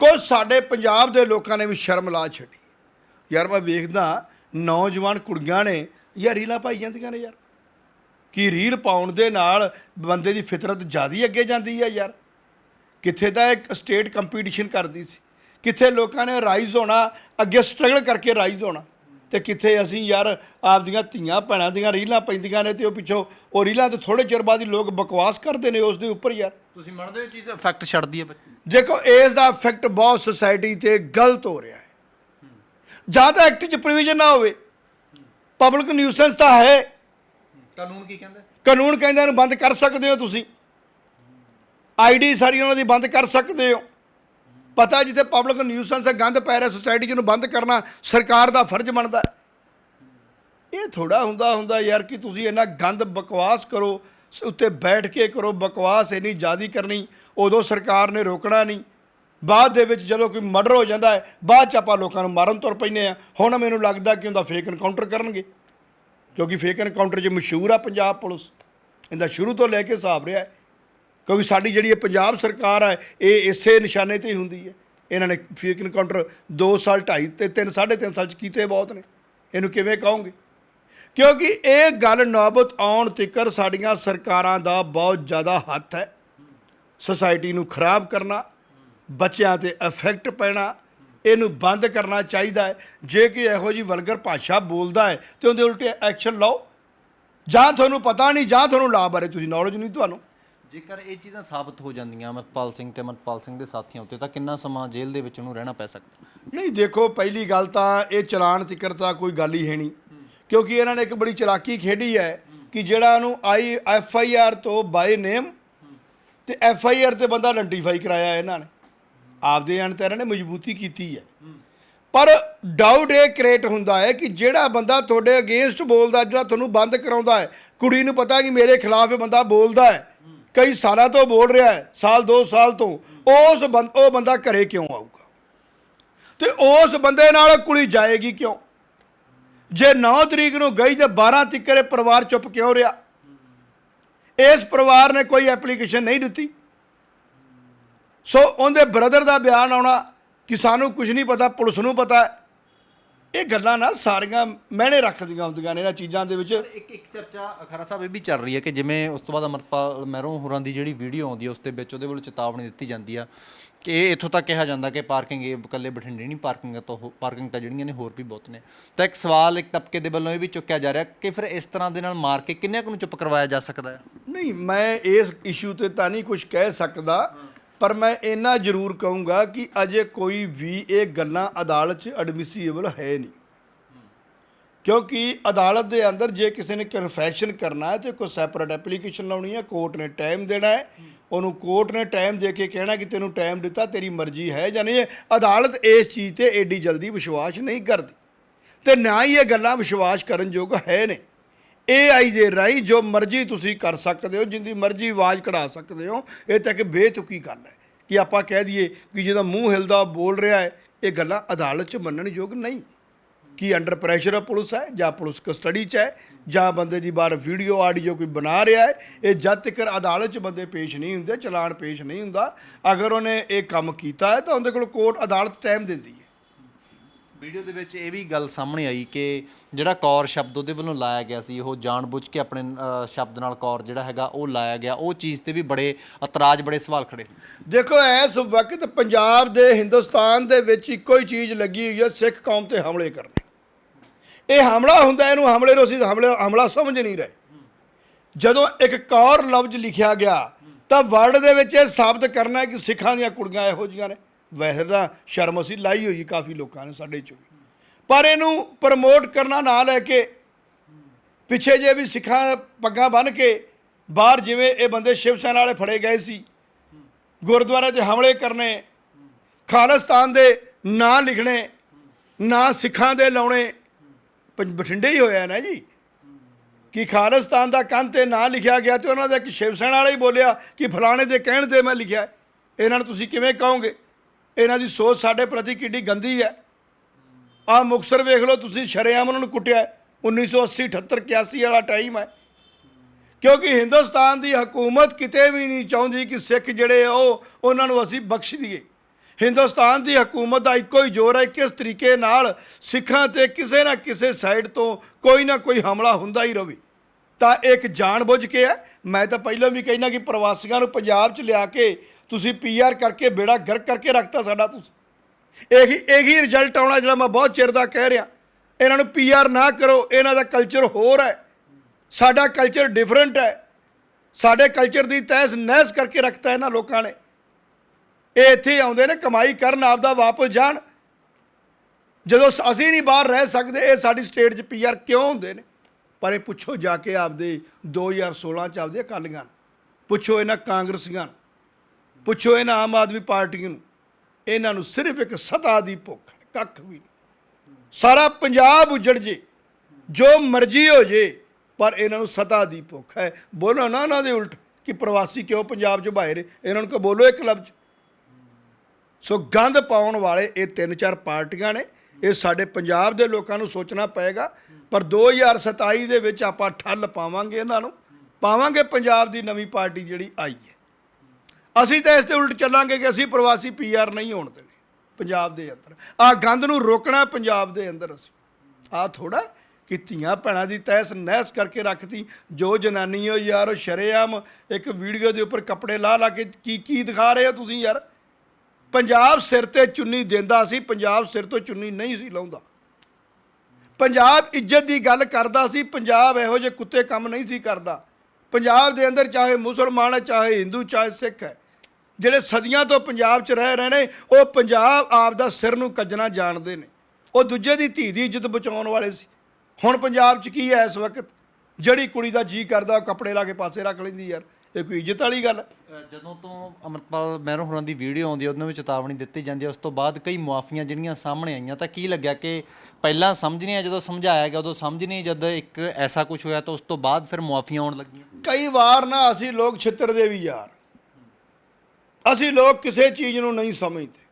ਕੁਝ ਸਾਡੇ ਪੰਜਾਬ ਦੇ ਲੋਕਾਂ ਨੇ ਵੀ ਸ਼ਰਮ ਲਾ ਛੱਡੀ। ਯਾਰ ਮੈਂ ਵੇਖਦਾ, ਨੌਜਵਾਨ ਕੁੜੀਆਂ ਨੇ, ਯਾਰ ਰੀਲਾਂ ਪਾਈ ਜਾਂਦੀਆਂ ਨੇ ਯਾਰ। ਕਿ ਰੀਲ ਪਾਉਣ ਦੇ ਨਾਲ ਬੰਦੇ ਦੀ ਫਿਤਰਤ ਜ਼ਿਆਦਾ ਅੱਗੇ ਜਾਂਦੀ ਹੈ ਯਾਰ। ਕਿੱਥੇ ਤਾਂ ਇੱਕ ਸਟੇਟ ਕੰਪੀਟੀਸ਼ਨ ਕਰਦੀ ਸੀ। ਕਿੱਥੇ ਲੋਕਾਂ ਨੇ ਰਾਈਜ਼ ਹੋਣਾ, ਅੱਗੇ ਸਟਰਗਲ ਕਰਕੇ ਰਾਈਜ਼ ਹੋਣਾ। ਤੇ ਕਿੱਥੇ ਅਸੀਂ ਯਾਰ ਆਪਦੀਆਂ ਧੀਆਂ ਭੈਣਾਂ ਦੀਆਂ ਰੀਲਾਂ ਪੈਂਦੀਆਂ ਨੇ ਤੇ ਉਹ ਪਿੱਛੋਂ ਉਹ ਰੀਲਾਂ ਤੇ ਥੋੜੇ ਚਿਰ ਬਾਅਦ ਹੀ ਲੋਕ ਬਕਵਾਸ ਕਰਦੇ ਨੇ ਉਸ ਦੇ ਉੱਪਰ ਯਾਰ। ਤੁਸੀਂ ਮੰਨਦੇ ਹੋ ਇਹ ਚੀਜ਼ ਇਫੈਕਟ ਛੱਡਦੀ ਹੈ ਬੱਚੇ? ਦੇਖੋ ਇਸ ਦਾ ਇਫੈਕਟ ਬਹੁਤ ਸੁਸਾਇਟੀ ਤੇ ਗਲਤ ਹੋ ਰਿਹਾ ਹੈ। ਜਾਂ ਤਾਂ ਐਕਟ 'ਚ ਪ੍ਰੋਵੀਜ਼ਨ ਨਾ ਹੋਵੇ। ਪਬਲਿਕ ਨਿਊਸੈਂਸ ਤਾਂ ਹੈ। ਕਾਨੂੰਨ ਕੀ ਕਹਿੰਦਾ? ਕਾਨੂੰਨ ਕਹਿੰਦਾ ਇਹਨੂੰ ਬੰਦ ਕਰ ਸਕਦੇ ਹੋ ਤੁਸੀਂ। ਆਈਡੀ ਸਾਰੀ ਉਹਨਾਂ ਦੀ ਬੰਦ ਕਰ ਸਕਦੇ ਹੋ। ਪਤਾ ਜਿੱਥੇ ਪਬਲਿਕ ਨਿਊਸੈਂਸ ਹੈ ਗੰਦ ਪੈ ਰਿਹਾ ਸੁਸਾਇਟੀ ਨੂੰ ਬੰਦ ਕਰਨਾ, ਸਰਕਾਰ ਦਾ ਫਰਜ਼ ਬਣਦਾ। ਇਹ ਥੋੜਾ ਹੁੰਦਾ ਹੁੰਦਾ ਯਾਰ ਕਿ ਤੁਸੀਂ ਇੰਨਾ ਗੰਦ ਬਕਵਾਸ ਕਰੋ, ਸ- ਉੱਤੇ ਬੈਠ ਕੇ ਕਰੋ, ਬਕਵਾਸ ਇੰਨੀ ਜ਼ਿਆਦੀ ਕਰਨੀ, ਉਦੋਂ ਸਰਕਾਰ ਨੇ ਰੋਕਣਾ ਨਹੀਂ। ਬਾਅਦ ਦੇ ਵਿੱਚ ਜਦੋਂ ਕੋਈ ਮਰਡਰ ਹੋ ਜਾਂਦਾ ਹੈ, ਬਾਅਦ ਚ ਆਪਾਂ ਲੋਕਾਂ ਨੂੰ ਮਾਰਨ ਤੁਰ ਪੈਂਦੇ ਆ ਹੁਣ ਮੈਨੂੰ ਲੱਗਦਾ ਕਿ ਉਹਦਾ ਫੇਕ ਐਨਕਾਊਂਟਰ ਕਰਨਗੇ, ਕਿਉਂਕਿ ਫੇਕ ਐਨਕਾਊਂਟਰ 'ਚ ਮਸ਼ਹੂਰ ਆ ਪੰਜਾਬ ਪੁਲਿਸ। ਇਹਦਾ ਸ਼ੁਰੂ ਤੋਂ ਲੈ ਕੇ ਹਿਸਾਬ ਰਿਹਾ ਹੈ। ਕਿਉਂਕਿ ਸਾਡੀ ਜਿਹੜੀ ਇਹ ਪੰਜਾਬ ਸਰਕਾਰ ਹੈ, ਇਹ ਇਸੇ ਨਿਸ਼ਾਨੇ ਤੇ ਹੀ ਹੁੰਦੀ ਹੈ। ਇਹਨਾਂ ਨੇ ਫੇਕ ਇਨਕਾਊਂਟਰ 2 ਸਾਲ 2.5 ਤੇ 3 3.5 ਸਾਲ ਚ ਕੀਤੇ ਬਹੁਤ ਨੇ। ਇਹਨੂੰ ਕਿਵੇਂ ਕਹੋਗੇ? ਕਿਉਂਕਿ ਇਹ ਗੱਲ ਨੌਬਤ ਆਉਣ ਤੀਕਰ ਸਾਡੀਆਂ ਸਰਕਾਰਾਂ ਦਾ ਬਹੁਤ ਜ਼ਿਆਦਾ ਹੱਥ ਹੈ। ਸੋਸਾਇਟੀ ਨੂੰ ਖਰਾਬ ਕਰਨਾ, ਬੱਚਿਆਂ ਤੇ ਇਫੈਕਟ ਪੈਣਾ, ਇਹਨੂੰ ਬੰਦ ਕਰਨਾ ਚਾਹੀਦਾ ਹੈ। ਜੇ ਕਿ ਇਹੋ ਜੀ ਵਲਗਰ ਭਾਸ਼ਾ ਬੋਲਦਾ ਹੈ ਤੇ ਉਹਦੇ ਉਲਟੇ ਐਕਸ਼ਨ ਲਓ। ਜਾਂ ਤੁਹਾਨੂੰ ਪਤਾ ਨਹੀਂ, ਜਾਂ ਤੁਹਾਨੂੰ ਲਾਭ ਬਾਰੇ ਤੁਸੀਂ ਨੌਲੇਜ ਨਹੀਂ, ਤੁਹਾਨੂੰ। ਜੇਕਰ ਇਹ ਚੀਜ਼ਾਂ ਸਾਬਤ ਹੋ ਜਾਂਦੀਆਂ ਮਤਪਾਲ ਸਿੰਘ ਤੇ ਮਤਪਾਲ ਸਿੰਘ ਦੇ ਸਾਥੀਆਂ ਉੱਤੇ, ਤਾਂ ਕਿੰਨਾ ਸਮਾਂ ਜੇਲ੍ਹ ਦੇ ਵਿੱਚ ਉਹਨੂੰ ਰਹਿਣਾ ਪੈ ਸਕਦਾ? ਨਹੀਂ, ਦੇਖੋ, ਪਹਿਲੀ ਗੱਲ ਤਾਂ ਇਹ ਚਲਾਨ ਤਿਕਰ ਤਾਂ ਕੋਈ ਗੱਲ ਹੀ ਹੈ ਨਹੀਂ। ਕਿਉਂਕਿ ਇਹਨਾਂ ਨੇ ਇੱਕ ਬੜੀ ਚਲਾਕੀ ਖੇਡੀ ਹੈ ਕਿ ਜਿਹੜਾ ਉਹਨੂੰ ਆਈ, ਐਫ ਆਈ ਆਰ ਤੋਂ ਬਾਈ ਨੇਮ ਤੇ ਐਫ ਆਈ ਆਰ ਤੇ ਬੰਦਾ ਆਇਡੈਂਟੀਫਾਈ ਕਰਾਇਆ ਇਹਨਾਂ ਨੇ। ਆਪਦੇ ਅਣ ਇਹਨਾਂ ਨੇ ਮਜ਼ਬੂਤੀ ਕੀਤੀ ਹੈ। ਪਰ ਡਾਊਟ ਇਹ ਕ੍ਰੀਏਟ ਹੁੰਦਾ ਹੈ ਕਿ ਜਿਹੜਾ ਬੰਦਾ ਤੁਹਾਡੇ ਅਗੇਂਸਟ ਬੋਲਦਾ, ਜਿਹੜਾ ਤੁਹਾਨੂੰ ਬੰਦ ਕਰਾਉਂਦਾ ਹੈ, ਕੁੜੀ ਨੂੰ ਪਤਾ ਕਿ ਮੇਰੇ ਖਿਲਾਫ ਇਹ ਬੰਦਾ ਬੋਲਦਾ ਹੈ। ਕਈ ਸਾਲਾਂ ਤੋਂ ਬੋਲ ਰਿਹਾ ਹੈ, ਸਾਲ 2 ਸਾਲ ਤੋਂ। ਉਸ ਬੰਦ ਉਹ ਬੰਦਾ ਘਰੇ ਕਿਉਂ ਆਊਗਾ? ਤੇ ਉਸ ਬੰਦੇ ਨਾਲ ਕੁੜੀ ਜਾਏਗੀ ਕਿਉਂ? ਜੇ 9 ਤਰੀਕ ਨੂੰ ਗਈ ਤੇ 12 ਇਹ ਪਰਿਵਾਰ ਚੁੱਪ ਕਿਉਂ ਰਿਹਾ? ਇਸ ਪਰਿਵਾਰ ਨੇ ਕੋਈ ਐਪਲੀਕੇਸ਼ਨ ਨਹੀਂ ਦਿੱਤੀ। ਸੋ ਉਹਦੇ ਬ੍ਰਦਰ ਦਾ ਬਿਆਨ ਆਉਣਾ, ਕਿ ਸਾਨੂੰ ਕੁਝ ਨਹੀਂ ਪਤਾ, ਪੁਲਿਸ ਨੂੰ ਪਤਾ ਹੈ। ਇਹ ਗੱਲਾਂ ਨਾ ਸਾਰੀਆਂ ਮਹਿਣੇ ਰੱਖਦੀਆਂ ਹੁੰਦੀਆਂ ਨੇ ਇਹਨਾਂ ਚੀਜ਼ਾਂ ਦੇ ਵਿੱਚ। ਇੱਕ ਇੱਕ ਚਰਚਾ ਅਖਾਰਾ ਸਾਹਿਬ ਇਹ ਵੀ ਚੱਲ ਰਹੀ ਹੈ ਕਿ ਜਿਵੇਂ ਉਸ ਤੋਂ ਬਾਅਦ ਅਮਰਪਾਲ ਮਹਿਰੋਂ ਹੋਰਾਂ ਦੀ ਜਿਹੜੀ ਵੀਡੀਓ ਆਉਂਦੀ ਹੈ ਉਸ ਦੇ ਵਿੱਚ ਉਹਦੇ ਵੱਲੋਂ ਚੇਤਾਵਨੀ ਦਿੱਤੀ ਜਾਂਦੀ ਆ ਕਿ ਇਹ ਇੱਥੋਂ ਤੱਕ ਕਿਹਾ ਜਾਂਦਾ ਕਿ ਪਾਰਕਿੰਗ ਇਹ ਇਕੱਲੇ ਬਠਿੰਡੇ ਨਹੀਂ ਪਾਰਕਿੰਗ ਤੋਂ ਪਾਰਕਿੰਗ ਤਾਂ ਜਿਹੜੀਆਂ ਨੇ ਹੋਰ ਵੀ ਬਹੁਤ ਨੇ। ਤਾਂ ਇੱਕ ਸਵਾਲ ਇੱਕ ਤਬਕੇ ਦੇ ਵੱਲੋਂ ਇਹ ਵੀ ਚੁੱਕਿਆ ਜਾ ਰਿਹਾ ਕਿ ਫਿਰ ਇਸ ਤਰ੍ਹਾਂ ਦੇ ਨਾਲ ਮਾਰ ਕੇ ਕਿੰਨਿਆਂ ਕੁ ਨੂੰ ਚੁੱਪ ਕਰਵਾਇਆ ਜਾ ਸਕਦਾ ਹੈ? ਨਹੀਂ ਮੈਂ ਇਸ ਇਸ਼ੂ ਤੇ ਤਾਂ ਨਹੀਂ ਕੁਝ ਕਹਿ ਸਕਦਾ। ਪਰ ਮੈਂ ਇੰਨਾ ਜ਼ਰੂਰ ਕਹੂੰਗਾ ਕਿ ਅਜੇ ਕੋਈ ਵੀ ਇਹ ਗੱਲਾਂ ਅਦਾਲਤ 'ਚ ਐਡਮਿਸੀਬਲ ਹੈ ਨਹੀਂ। ਕਿਉਂਕਿ ਅਦਾਲਤ ਦੇ ਅੰਦਰ ਜੇ ਕਿਸੇ ਨੇ ਕਨਫੈਸ਼ਨ ਕਰਨਾ ਹੈ ਤੇ ਕੋਈ ਸੈਪਰੇਟ ਐਪਲੀਕੇਸ਼ਨ ਲਾਉਣੀ ਹੈ ਕੋਰਟ ਨੇ ਟਾਈਮ ਦੇਣਾ ਹੈ, ਉਹਨੂੰ ਕੋਰਟ ਨੇ ਟਾਈਮ ਦੇ ਕੇ ਕਹਿਣਾ ਕਿ ਤੈਨੂੰ ਟਾਈਮ ਦਿੱਤਾ, ਤੇਰੀ ਮਰਜ਼ੀ ਹੈ ਜਾਂ ਨਹੀਂ ਹੈ ਅਦਾਲਤ ਇਸ ਚੀਜ਼ ਤੇ ਏਡੀ ਜਲਦੀ ਵਿਸ਼ਵਾਸ ਨਹੀਂ ਕਰਦੀ। ਤੇ ਨਾ ਹੀ ਇਹ ਗੱਲਾਂ ਵਿਸ਼ਵਾਸ ਕਰਨ ਯੋਗ ਹੈ ਨੇ AI ਦੇ ਰਾਹੀਂ ਜੋ ਮਰਜ਼ੀ ਤੁਸੀਂ ਕਰ ਸਕਦੇ ਹੋ, ਜਿੰਦੀ ਮਰਜ਼ੀ ਆਵਾਜ਼ ਕਢਾ ਸਕਦੇ ਹੋ, ਇਹ ਤਾਂ ਇੱਕ ਬੇਤੁਕੀ ਗੱਲ ਹੈ ਕਿ ਆਪਾਂ ਕਹਿ ਦਈਏ ਕਿ ਜਿਹਦਾ ਮੂੰਹ ਹਿਲਦਾ, ਬੋਲ ਰਿਹਾ ਹੈ, ਇਹ ਗੱਲਾਂ ਅਦਾਲਤ 'ਚ ਮੰਨਣ ਯੋਗ ਨਹੀਂ। ਕਿ ਅੰਡਰ ਪ੍ਰੈਸ਼ਰ ਪੁਲਿਸ ਹੈ, ਜਾਂ ਪੁਲਿਸ ਕਸਟਡੀ 'ਚ ਹੈ, ਜਾਂ ਬੰਦੇ ਦੀ ਬਾਹਰ ਵੀਡੀਓ ਆਡੀਓ ਕੋਈ ਬਣਾ ਰਿਹਾ ਹੈ, ਇਹ ਜਦ ਤੱਕ ਅਦਾਲਤ 'ਚ ਬੰਦੇ ਪੇਸ਼ ਨਹੀਂ ਹੁੰਦੇ, ਚਲਾਨ ਪੇਸ਼ ਨਹੀਂ ਹੁੰਦਾ, ਅਗਰ ਉਹਨੇ ਇਹ ਕੰਮ ਕੀਤਾ ਹੈ ਤਾਂ ਉਹਦੇ ਕੋਲ ਕੋਰਟ ਅਦਾਲਤ ਟਾਈਮ ਦਿੰਦੀ ਹੈ। ਵੀਡੀਓ ਦੇ ਵਿੱਚ ਇਹ ਵੀ ਗੱਲ ਸਾਹਮਣੇ ਆਈ ਕਿ ਜਿਹੜਾ ਕੌਰ ਸ਼ਬਦ ਉਹਦੇ ਵੱਲੋਂ ਲਾਇਆ ਗਿਆ ਸੀ ਉਹ ਜਾਣਬੁੱਝ ਕੇ ਆਪਣੇ ਅ, ਸ਼ਬਦ ਨਾਲ ਕੌਰ ਜਿਹੜਾ ਹੈਗਾ ਉਹ ਲਾਇਆ ਗਿਆ। ਉਹ ਚੀਜ਼ ਤੇ ਵੀ ਬੜੇ ਇਤਰਾਜ਼ ਬੜੇ ਸਵਾਲ ਖੜੇ ਦੇਖੋ ਇਸ ਵਕਤ ਪੰਜਾਬ ਦੇ ਹਿੰਦੁਸਤਾਨ ਦੇ ਵਿੱਚ ਇੱਕੋ ਹੀ ਚੀਜ਼ ਲੱਗੀ ਹੋਈ ਹੈ ਸਿੱਖ ਕੌਮ ਤੇ ਹਮਲੇ ਕਰਨੇ। ਇਹ ਹਮਲਾ ਹੁੰਦਾ ਇਹਨੂੰ ਹਮਲੇ ਨੂੰ ਅਸੀਂ ਹਮਲੇ ਹਮਲਾ ਸਮਝ ਨਹੀਂ ਰਹੇ। ਜਦੋਂ ਇੱਕ ਕੌਰ ਲਫ਼ਜ਼ ਲਿਖਿਆ ਗਿਆ ਤਾਂ ਵਰਡ ਦੇ ਵਿੱਚ ਇਹ ਸਾਬਤ ਕਰਨਾ ਹੈ ਕਿ ਸਿੱਖਾਂ ਦੀਆਂ ਕੁੜੀਆਂ ਇਹੋ ਜੀਆਂ ਨੇ। ਵੈਸੇ ਤਾਂ ਸ਼ਰਮ ਅਸੀਂ ਲਾਈ ਹੋਈ ਕਾਫੀ ਲੋਕਾਂ ਨੇ ਸਾਡੇ ਚੋਂ ਵੀ। ਪਰ ਇਹਨੂੰ ਪ੍ਰਮੋਟ ਕਰਨਾ ਨਾ ਲੈ ਕੇ, ਪਿੱਛੇ ਜੇ ਵੀ ਸਿੱਖਾਂ ਪੱਗਾਂ ਬੰਨ ਕੇ ਬਾਹਰ ਜਿਵੇਂ ਇਹ ਬੰਦੇ ਸ਼ਿਵ ਸੈਨਾ ਵਾਲੇ ਫੜੇ ਗਏ ਸੀ, ਗੁਰਦੁਆਰੇ ਤੇ ਹਮਲੇ ਕਰਨੇ, ਖਾਲਿਸਤਾਨ ਦੇ ਨਾਂ ਲਿਖਣੇ, ਨਾਂ ਸਿੱਖਾਂ ਦੇ ਲਾਉਣੇ ਪੰਜ- ਬਠਿੰਡੇ ਹੀ ਹੋਇਆ ਨਾ ਜੀ। ਕਿ ਖਾਲਿਸਤਾਨ ਦਾ ਕੰਨ ਤੇ ਨਾਂ ਲਿਖਿਆ ਗਿਆ ਤੇ ਉਹਨਾਂ ਦਾ ਇੱਕ ਸ਼ਿਵ ਸੈਨਾ ਵਾਲਾ ਹੀ ਬੋਲਿਆ ਕਿ ਫਲਾਣੇ ਦੇ ਕਹਿਣ ਤੇ ਮੈਂ ਲਿਖਿਆ। ਇਹਨਾਂ ਨੂੰ ਤੁਸੀਂ ਕਿਵੇਂ ਕਹੋਗੇ? ਇਹਨਾਂ ਦੀ ਸੋਚ ਸਾਡੇ ਪ੍ਰਤੀ ਕਿੱਡੀ ਗੰਦੀ ਹੈ। ਆ ਮੁਕਸਰ ਵੇਖ ਲਓ, ਤੁਸੀਂ ਸ਼ਰੇਆਮ ਉਹਨਾਂ ਨੂੰ ਕੁੱਟਿਆ ਹੈ। 1980 78 81 ਵਾਲਾ ਟਾਈਮ ਹੈ। ਕਿਉਂਕਿ ਹਿੰਦੁਸਤਾਨ ਦੀ ਹਕੂਮਤ ਕਿਤੇ ਵੀ ਨਹੀਂ ਚਾਹੁੰਦੀ ਕਿ ਸਿੱਖ ਜਿਹੜੇ ਉਹ ਉਹਨਾਂ ਨੂੰ ਅਸੀਂ ਬਖਸ਼ ਦਈਏ। ਹਿੰਦੁਸਤਾਨ ਦੀ ਹਕੂਮਤ ਦਾ ਇੱਕੋ ਹੀ ਜ਼ੋਰ ਹੈ, ਕਿਸ ਤਰੀਕੇ ਨਾਲ ਸਿੱਖਾਂ ਤੇ ਕਿਸੇ ਨਾ ਕਿਸੇ ਸਾਈਡ ਤੋਂ ਕੋਈ ਨਾ ਕੋਈ ਹਮਲਾ ਹੁੰਦਾ ਹੀ ਰਹੇ ਤਾਂ ਇੱਕ ਜਾਣਬੁੱਝ ਕੇ ਹੈ। ਮੈਂ ਤਾਂ ਪਹਿਲਾਂ ਵੀ ਕਹਿਣਾ ਕਿ ਪ੍ਰਵਾਸੀਆਂ ਨੂੰ ਪੰਜਾਬ 'ਚ ਲਿਆ ਕੇ ਤੁਸੀਂ ਪੀਆਰ ਕਰਕੇ ਬੇੜਾ ਗਰਕ ਕਰਕੇ ਰੱਖਤਾ ਸਾਡਾ ਤੁਸੀਂ। ਇਹੀ ਇਹੀ ਰਿਜ਼ਲਟ ਆਉਣਾ ਜਿਹੜਾ ਮੈਂ ਬਹੁਤ ਚਿਰ ਦਾ ਕਹਿ ਰਿਹਾ। ਇਹਨਾਂ ਨੂੰ ਪੀਆਰ ਨਾ ਕਰੋ, ਇਹਨਾਂ ਦਾ ਕਲਚਰ ਹੋਰ ਹੈ। ਸਾਡਾ ਕਲਚਰ ਡਿਫਰੈਂਟ ਹੈ। ਸਾਡੇ ਕਲਚਰ ਦੀ ਤਹਿਸ ਨਹਿਸ ਕਰਕੇ ਰੱਖਤਾ ਇਹਨਾਂ ਲੋਕਾਂ ਨੇ। ਇਹ ਇੱਥੇ ਆਉਂਦੇ ਨੇ, ਕਮਾਈ ਕਰਨ ਆਪਦਾ ਵਾਪਸ ਜਾਣ। ਜਦੋਂ ਸ- ਅਸੀਂ ਨਹੀਂ ਬਾਹਰ ਰਹਿ ਸਕਦੇ, ਇਹ ਸਾਡੀ ਸਟੇਟ 'ਚ ਪੀਆਰ ਕਿਉਂ ਹੁੰਦੇ ਨੇ? ਪਰ ਇਹ ਪੁੱਛੋ ਜਾ ਕੇ ਆਪਦੇ 2016 ਚ ਆਪਦੇ ਅਕਾਲੀਆਂ ਪੁੱਛੋ ਇਹਨਾਂ ਕਾਂਗਰਸੀਆਂ ਨੂੰ। ਪੁੱਛੋ ਇਹਨਾਂ ਆਮ ਆਦਮੀ ਪਾਰਟੀ ਨੂੰ, ਇਹਨਾਂ ਨੂੰ ਸਿਰਫ ਇੱਕ ਸਤਾ ਦੀ ਭੁੱਖ ਹੈ, ਕੱਖ ਵੀ ਨਹੀਂ। ਸਾਰਾ ਪੰਜਾਬ ਉਜੜ ਜੇ, ਜੋ ਮਰਜ਼ੀ ਹੋ ਜੇ, ਪਰ ਇਹਨਾਂ ਨੂੰ ਸਤਾ ਦੀ ਭੁੱਖ ਹੈ। ਬੋਲੋ ਨਾ ਉਹਨਾਂ ਦੇ ਉਲਟ ਕਿ ਪ੍ਰਵਾਸੀ ਕਿਉਂ ਪੰਜਾਬ 'ਚ ਬਾਹਰ ਇਹਨਾਂ ਨੂੰ ਕੋ ਬੋਲੋ ਇੱਕ ਲਫ਼ਜ਼। ਸੋ ਗੰਦ ਪਾਉਣ ਵਾਲੇ ਇਹ ਤਿੰਨ ਚਾਰ ਪਾਰਟੀਆਂ ਨੇ, ਇਹ ਸਾਡੇ ਪੰਜਾਬ ਦੇ ਲੋਕਾਂ ਨੂੰ ਸੋਚਣਾ ਪਏਗਾ, ਪਰ 2027 ਦੇ ਵਿੱਚ ਆਪਾਂ ਠੱਲ ਪਾਵਾਂਗੇ ਇਹਨਾਂ ਨੂੰ, ਪਾਵਾਂਗੇ ਪੰਜਾਬ ਦੀ ਨਵੀਂ ਪਾਰਟੀ ਜਿਹੜੀ ਆਈ ਹੈ। ਅਸੀਂ ਤਾਂ ਇਸ ਤੇ ਉਲਟ ਚੱਲਾਂਗੇ ਕਿ ਅਸੀਂ ਪ੍ਰਵਾਸੀ ਪੀਆਰ ਨਹੀਂ ਹੋਣ ਦੇਣੇ, ਪੰਜਾਬ ਦੇ ਅੰਦਰ। ਆ ਗੰਦ ਨੂੰ ਰੋਕਣਾ ਪੰਜਾਬ ਦੇ ਅੰਦਰ ਅਸੀਂ। ਆ ਥੋੜਾ ਕਿ ਧੀਆਂ ਭੈਣਾਂ ਦੀ ਤੈਸ ਨਹਿਸ ਕਰਕੇ ਰੱਖਤੀ। ਜੋ ਜਨਾਨੀ ਹੋ ਯਾਰ, ਉਹ ਸ਼ਰੇਆਮ ਇੱਕ ਵੀਡੀਓ ਦੇ ਉੱਪਰ ਕੱਪੜੇ ਲਾ ਲਾ ਕੇ ਕੀ ਕੀ ਦਿਖਾ ਰਹੇ ਹੋ ਤੁਸੀਂ ਯਾਰ? ਪੰਜਾਬ ਸਿਰ ਤੇ ਚੁੰਨੀ ਦਿੰਦਾ ਸੀ, ਪੰਜਾਬ ਸਿਰ ਤੋਂ ਚੁੰਨੀ ਨਹੀਂ ਸੀ ਲਾਉਂਦਾ। ਪੰਜਾਬ ਇੱਜ਼ਤ ਦੀ ਗੱਲ ਕਰਦਾ ਸੀ, ਪੰਜਾਬ ਇਹੋ ਜਿਹੇ ਕੁੱਤੇ ਕੰਮ ਨਹੀਂ ਸੀ ਕਰਦਾ। ਪੰਜਾਬ ਦੇ ਅੰਦਰ ਚਾਹੇ ਮੁਸਲਮਾਨ ਹੈ, ਚਾਹੇ ਹਿੰਦੂ, ਚਾਹੇ ਸਿੱਖ ਹੈ। ਜਿਹੜੇ ਸਦੀਆਂ ਤੋਂ ਪੰਜਾਬ 'ਚ ਰਹਿ ਰਹੇ ਨੇ ਉਹ ਪੰਜਾਬ ਆਪ ਦਾ ਸਿਰ ਨੂੰ ਕੱਜਣਾ ਜਾਣਦੇ ਨੇ। ਉਹ ਦੂਜੇ ਦੀ ਧੀ ਦੀ ਇੱਜ਼ਤ ਬਚਾਉਣ ਵਾਲੇ ਸੀ। ਹੁਣ ਪੰਜਾਬ 'ਚ ਕੀ ਹੈ ਇਸ ਵਕਤ? ਜਿਹੜੀ ਕੁੜੀ ਦਾ ਜੀ ਕਰਦਾ ਉਹ ਕੱਪੜੇ ਲਾ ਕੇ ਪਾਸੇ ਰੱਖ ਲੈਂਦੀ ਯਾਰ। ਇਹ ਕੋਈ ਇੱਜ਼ਤ ਵਾਲੀ ਗੱਲ ਜਦੋਂ ਤੋਂ ਅਮਰਪਾਲ ਮਹਿਰੋ ਹੋਰਾਂ ਦੀ ਵੀਡੀਓ ਆਉਂਦੀ ਹੈ ਉਹਨਾਂ ਵਿੱਚ ਚੇਤਾਵਨੀ ਦਿੱਤੀ ਜਾਂਦੀ ਹੈ ਉਸ ਤੋਂ ਬਾਅਦ ਕਈ ਮੁਆਫੀਆਂ ਜਿਹੜੀਆਂ ਸਾਹਮਣੇ ਆਈਆਂ ਤਾਂ ਕੀ ਲੱਗਿਆ ਕਿ ਪਹਿਲਾਂ ਸਮਝ ਨਹੀਂ ਆ ਜਦੋਂ ਸਮਝਾਇਆ ਗਿਆ ਉਦੋਂ ਸਮਝ ਨਹੀਂ ਜਦ ਇੱਕ ਐਸਾ ਕੁਝ ਹੋਇਆ ਤਾਂ ਉਸ ਤੋਂ ਬਾਅਦ ਫਿਰ ਮੁਆਫੀਆਂ ਆਉਣ ਲੱਗੀਆਂ? ਕਈ ਵਾਰ ਨਾ ਅਸੀਂ ਲੋਕ ਛਿੱਤਰ ਦੇ ਵੀ ਯਾਰ। ਅਸੀਂ ਲੋਕ ਕਿਸੇ ਚੀਜ਼ ਨੂੰ ਨਹੀਂ ਸਮਝਦੇ।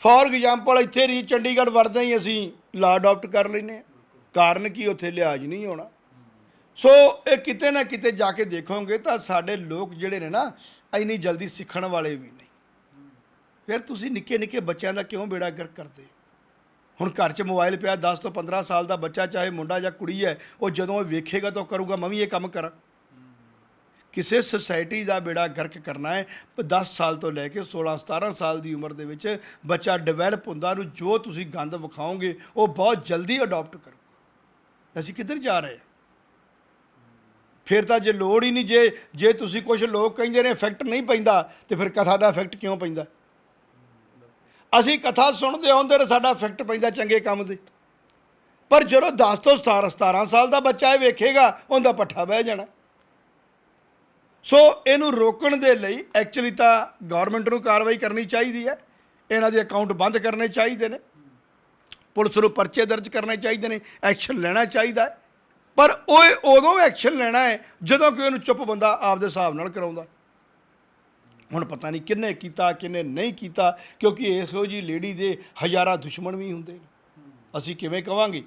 ਫੋਰ ਐਗਜ਼ਾਮਪਲ, ਇੱਥੇ ਰੀ ਚੰਡੀਗੜ੍ਹ ਵੜਦੇ ਹੀ ਅਸੀਂ ਲਾ ਅਡਾਪਟ ਕਰ ਲੈਨੇ ਆ ਕਾਰਨ ਕੀ? ਉੱਥੇ ਲਿਹਾਜ਼ ਨਹੀਂ ਹੋਣਾ। ਸੋ ਇਹ ਕਿਤੇ ਨਾ ਕਿਤੇ ਜਾ ਕੇ ਦੇਖੋਗੇ ਤਾਂ ਸਾਡੇ ਲੋਕ ਜਿਹੜੇ ਨੇ ਨਾ, ਇੰਨੀ ਜਲਦੀ ਸਿੱਖਣ ਵਾਲੇ ਵੀ ਨਹੀਂ। ਫਿਰ ਤੁਸੀਂ ਨਿੱਕੇ ਨਿੱਕੇ ਬੱਚਿਆਂ ਦਾ ਕਿਉਂ ਬੇੜਾ ਗਰਕ ਕਰਦੇ ਹੁਣ ਘਰ 'ਚ ਮੋਬਾਈਲ ਪਿਆ 10 ਤੋਂ 15 ਸਾਲ ਦਾ ਬੱਚਾ, ਚਾਹੇ ਮੁੰਡਾ ਜਾਂ ਕੁੜੀ ਹੈ, ਉਹ ਜਦੋਂ ਉਹ ਵੇਖੇਗਾ ਤਾਂ ਉਹ ਕਰੂਗਾ, ਮੈਂ ਵੀ ਇਹ ਕੰਮ ਕਰਾਂ। ਕਿਸੇ ਸੁਸਾਇਟੀ ਦਾ ਬੇੜਾ ਗਰਕ ਕਰਨਾ ਹੈ, ਪ- 10 ਸਾਲ ਤੋਂ ਲੈ ਕੇ 16 17 ਸਾਲ ਦੀ ਉਮਰ ਦੇ ਵਿੱਚ ਬੱਚਾ ਡਿਵੈਲਪ ਹੁੰਦਾ ਨੂੰ ਜੋ ਤੁਸੀਂ ਗੰਦ ਵਿਖਾਓਗੇ, ਉਹ ਬਹੁਤ ਜਲਦੀ ਅਡਾਪਟ ਕਰੂਗਾ। ਅਸੀਂ ਕਿੱਧਰ ਜਾ ਰਹੇ ਹਾਂ? ਫਿਰ ਤਾਂ ਜੇ ਲੋੜ ਹੀ ਨਹੀਂ, ਜੇ ਜੇ ਤੁਸੀਂ ਕੁਝ ਲੋਕ ਕਹਿੰਦੇ ਨੇ ਇਫੈਕਟ ਨਹੀਂ ਪੈਂਦਾ, ਤੇ ਫਿਰ ਕਥਾ ਦਾ ਇਫੈਕਟ ਕਿਉਂ ਪੈਂਦਾ? ਅਸੀਂ ਕਥਾ ਸੁਣਦੇ ਆਉਂਦੇ ਨੇ ਸਾਡਾ ਇਫੈਕਟ ਪੈਂਦਾ ਚੰਗੇ ਕੰਮ ਦੇ ਪਰ ਜਦੋਂ 10 ਤੋਂ 17 17 ਸਾਲ ਦਾ ਬੱਚਾ ਇਹ ਵੇਖੇਗਾ, ਉਹਦਾ ਪੱਠਾ ਬਹਿ ਜਾਣਾ। ਸੋ ਇਹਨੂੰ ਰੋਕਣ ਦੇ ਲਈ ਐਕਚੁਅਲੀ ਤਾਂ ਗਵਰਨਮੈਂਟ ਨੂੰ ਕਾਰਵਾਈ ਕਰਨੀ ਚਾਹੀਦੀ ਹੈ। ਇਹਨਾਂ ਦੇ ਅਕਾਊਂਟ ਬੰਦ ਕਰਨੇ ਚਾਹੀਦੇ ਨੇ। ਪੁਲਿਸ ਨੂੰ ਪਰਚੇ ਦਰਜ ਕਰਨੇ ਚਾਹੀਦੇ ਨੇ ਐਕਸ਼ਨ ਲੈਣਾ ਚਾਹੀਦਾ ਹੈ। ਪਰ ਉਹ ਉਦੋਂ ਐਕਸ਼ਨ ਲੈਣਾ ਹੈ, ਜਦੋਂ ਕਿ ਉਹਨੂੰ ਚੁੱਪ ਬੰਦਾ ਆਪਦੇ ਹਿਸਾਬ ਨਾਲ ਕਰਾਉਂਦਾ ਹੁਣ ਪਤਾ ਨਹੀਂ ਕਿੰਨੇ ਕੀਤਾ ਕਿੰਨੇ ਨਹੀਂ ਕੀਤਾ, ਕਿਉਂਕਿ ਇਹੋ ਜੀ ਲੇਡੀ ਦੇ ਹਜ਼ਾਰਾਂ ਦੁਸ਼ਮਣ ਵੀ ਹੁੰਦੇ ਨੇ। ਅਸੀਂ ਕਿਵੇਂ ਕਵਾਂਗੇ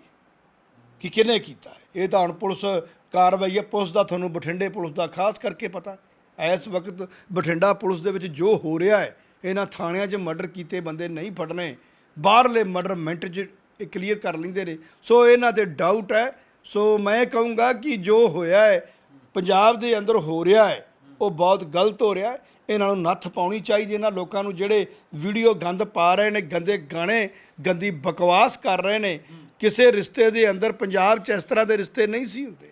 ਕਿ ਕਿੰਨੇ ਕੀਤਾ? ਇਹ ਤਾਂ ਹੁਣ ਪੁਲਿਸ ਕਾਰਵਾਈ ਹੈ, ਪੁਲਿਸ ਦਾ ਤੁਹਾਨੂੰ ਬਠਿੰਡੇ ਪੁਲਿਸ ਦਾ, ਖਾਸ ਕਰਕੇ ਪਤਾ, ਇਸ ਵਕਤ ਬਠਿੰਡਾ ਪੁਲਿਸ ਦੇ ਵਿੱਚ ਜੋ ਹੋ ਰਿਹਾ ਹੈ, ਇਹਨਾਂ ਥਾਣਿਆਂ 'ਚ ਮਰਡਰ ਕੀਤੇ ਬੰਦੇ ਨਹੀਂ ਫੜਨੇ, ਬਾਹਰਲੇ ਮਰਡਰ ਮਿੰਟ 'ਚ ਕਲੀਅਰ ਕਰ ਲੈਂਦੇ ਨੇ। ਸੋ ਇਹਨਾਂ ਤੇ ਡਾਊਟ ਹੈ, ਸੋ ਮੈਂ ਕਹੂੰਗਾ ਕਿ ਜੋ ਹੋਇਆ ਹੈ, ਪੰਜਾਬ ਦੇ ਅੰਦਰ ਹੋ ਰਿਹਾ ਹੈ, ਉਹ ਬਹੁਤ ਗਲਤ ਹੋ ਰਿਹਾ ਹੈ, ਇਹਨਾਂ ਨੂੰ ਨੱਥ ਪਾਉਣੀ ਚਾਹੀਦੀ ਇਹਨਾਂ ਲੋਕਾਂ ਨੂੰ ਜਿਹੜੇ ਵੀਡੀਓ ਗੰਦ ਪਾ ਰਹੇ ਨੇ, ਗੰਦੇ ਗਾਣੇ, ਗੰਦੀ ਬਕਵਾਸ ਕਰ ਰਹੇ ਨੇ, ਕਿਸੇ ਰਿਸ਼ਤੇ ਦੇ ਅੰਦਰ ਪੰਜਾਬ 'ਚ ਇਸ ਤਰ੍ਹਾਂ ਦੇ ਰਿਸ਼ਤੇ ਨਹੀਂ ਸੀ ਹੁੰਦੇ।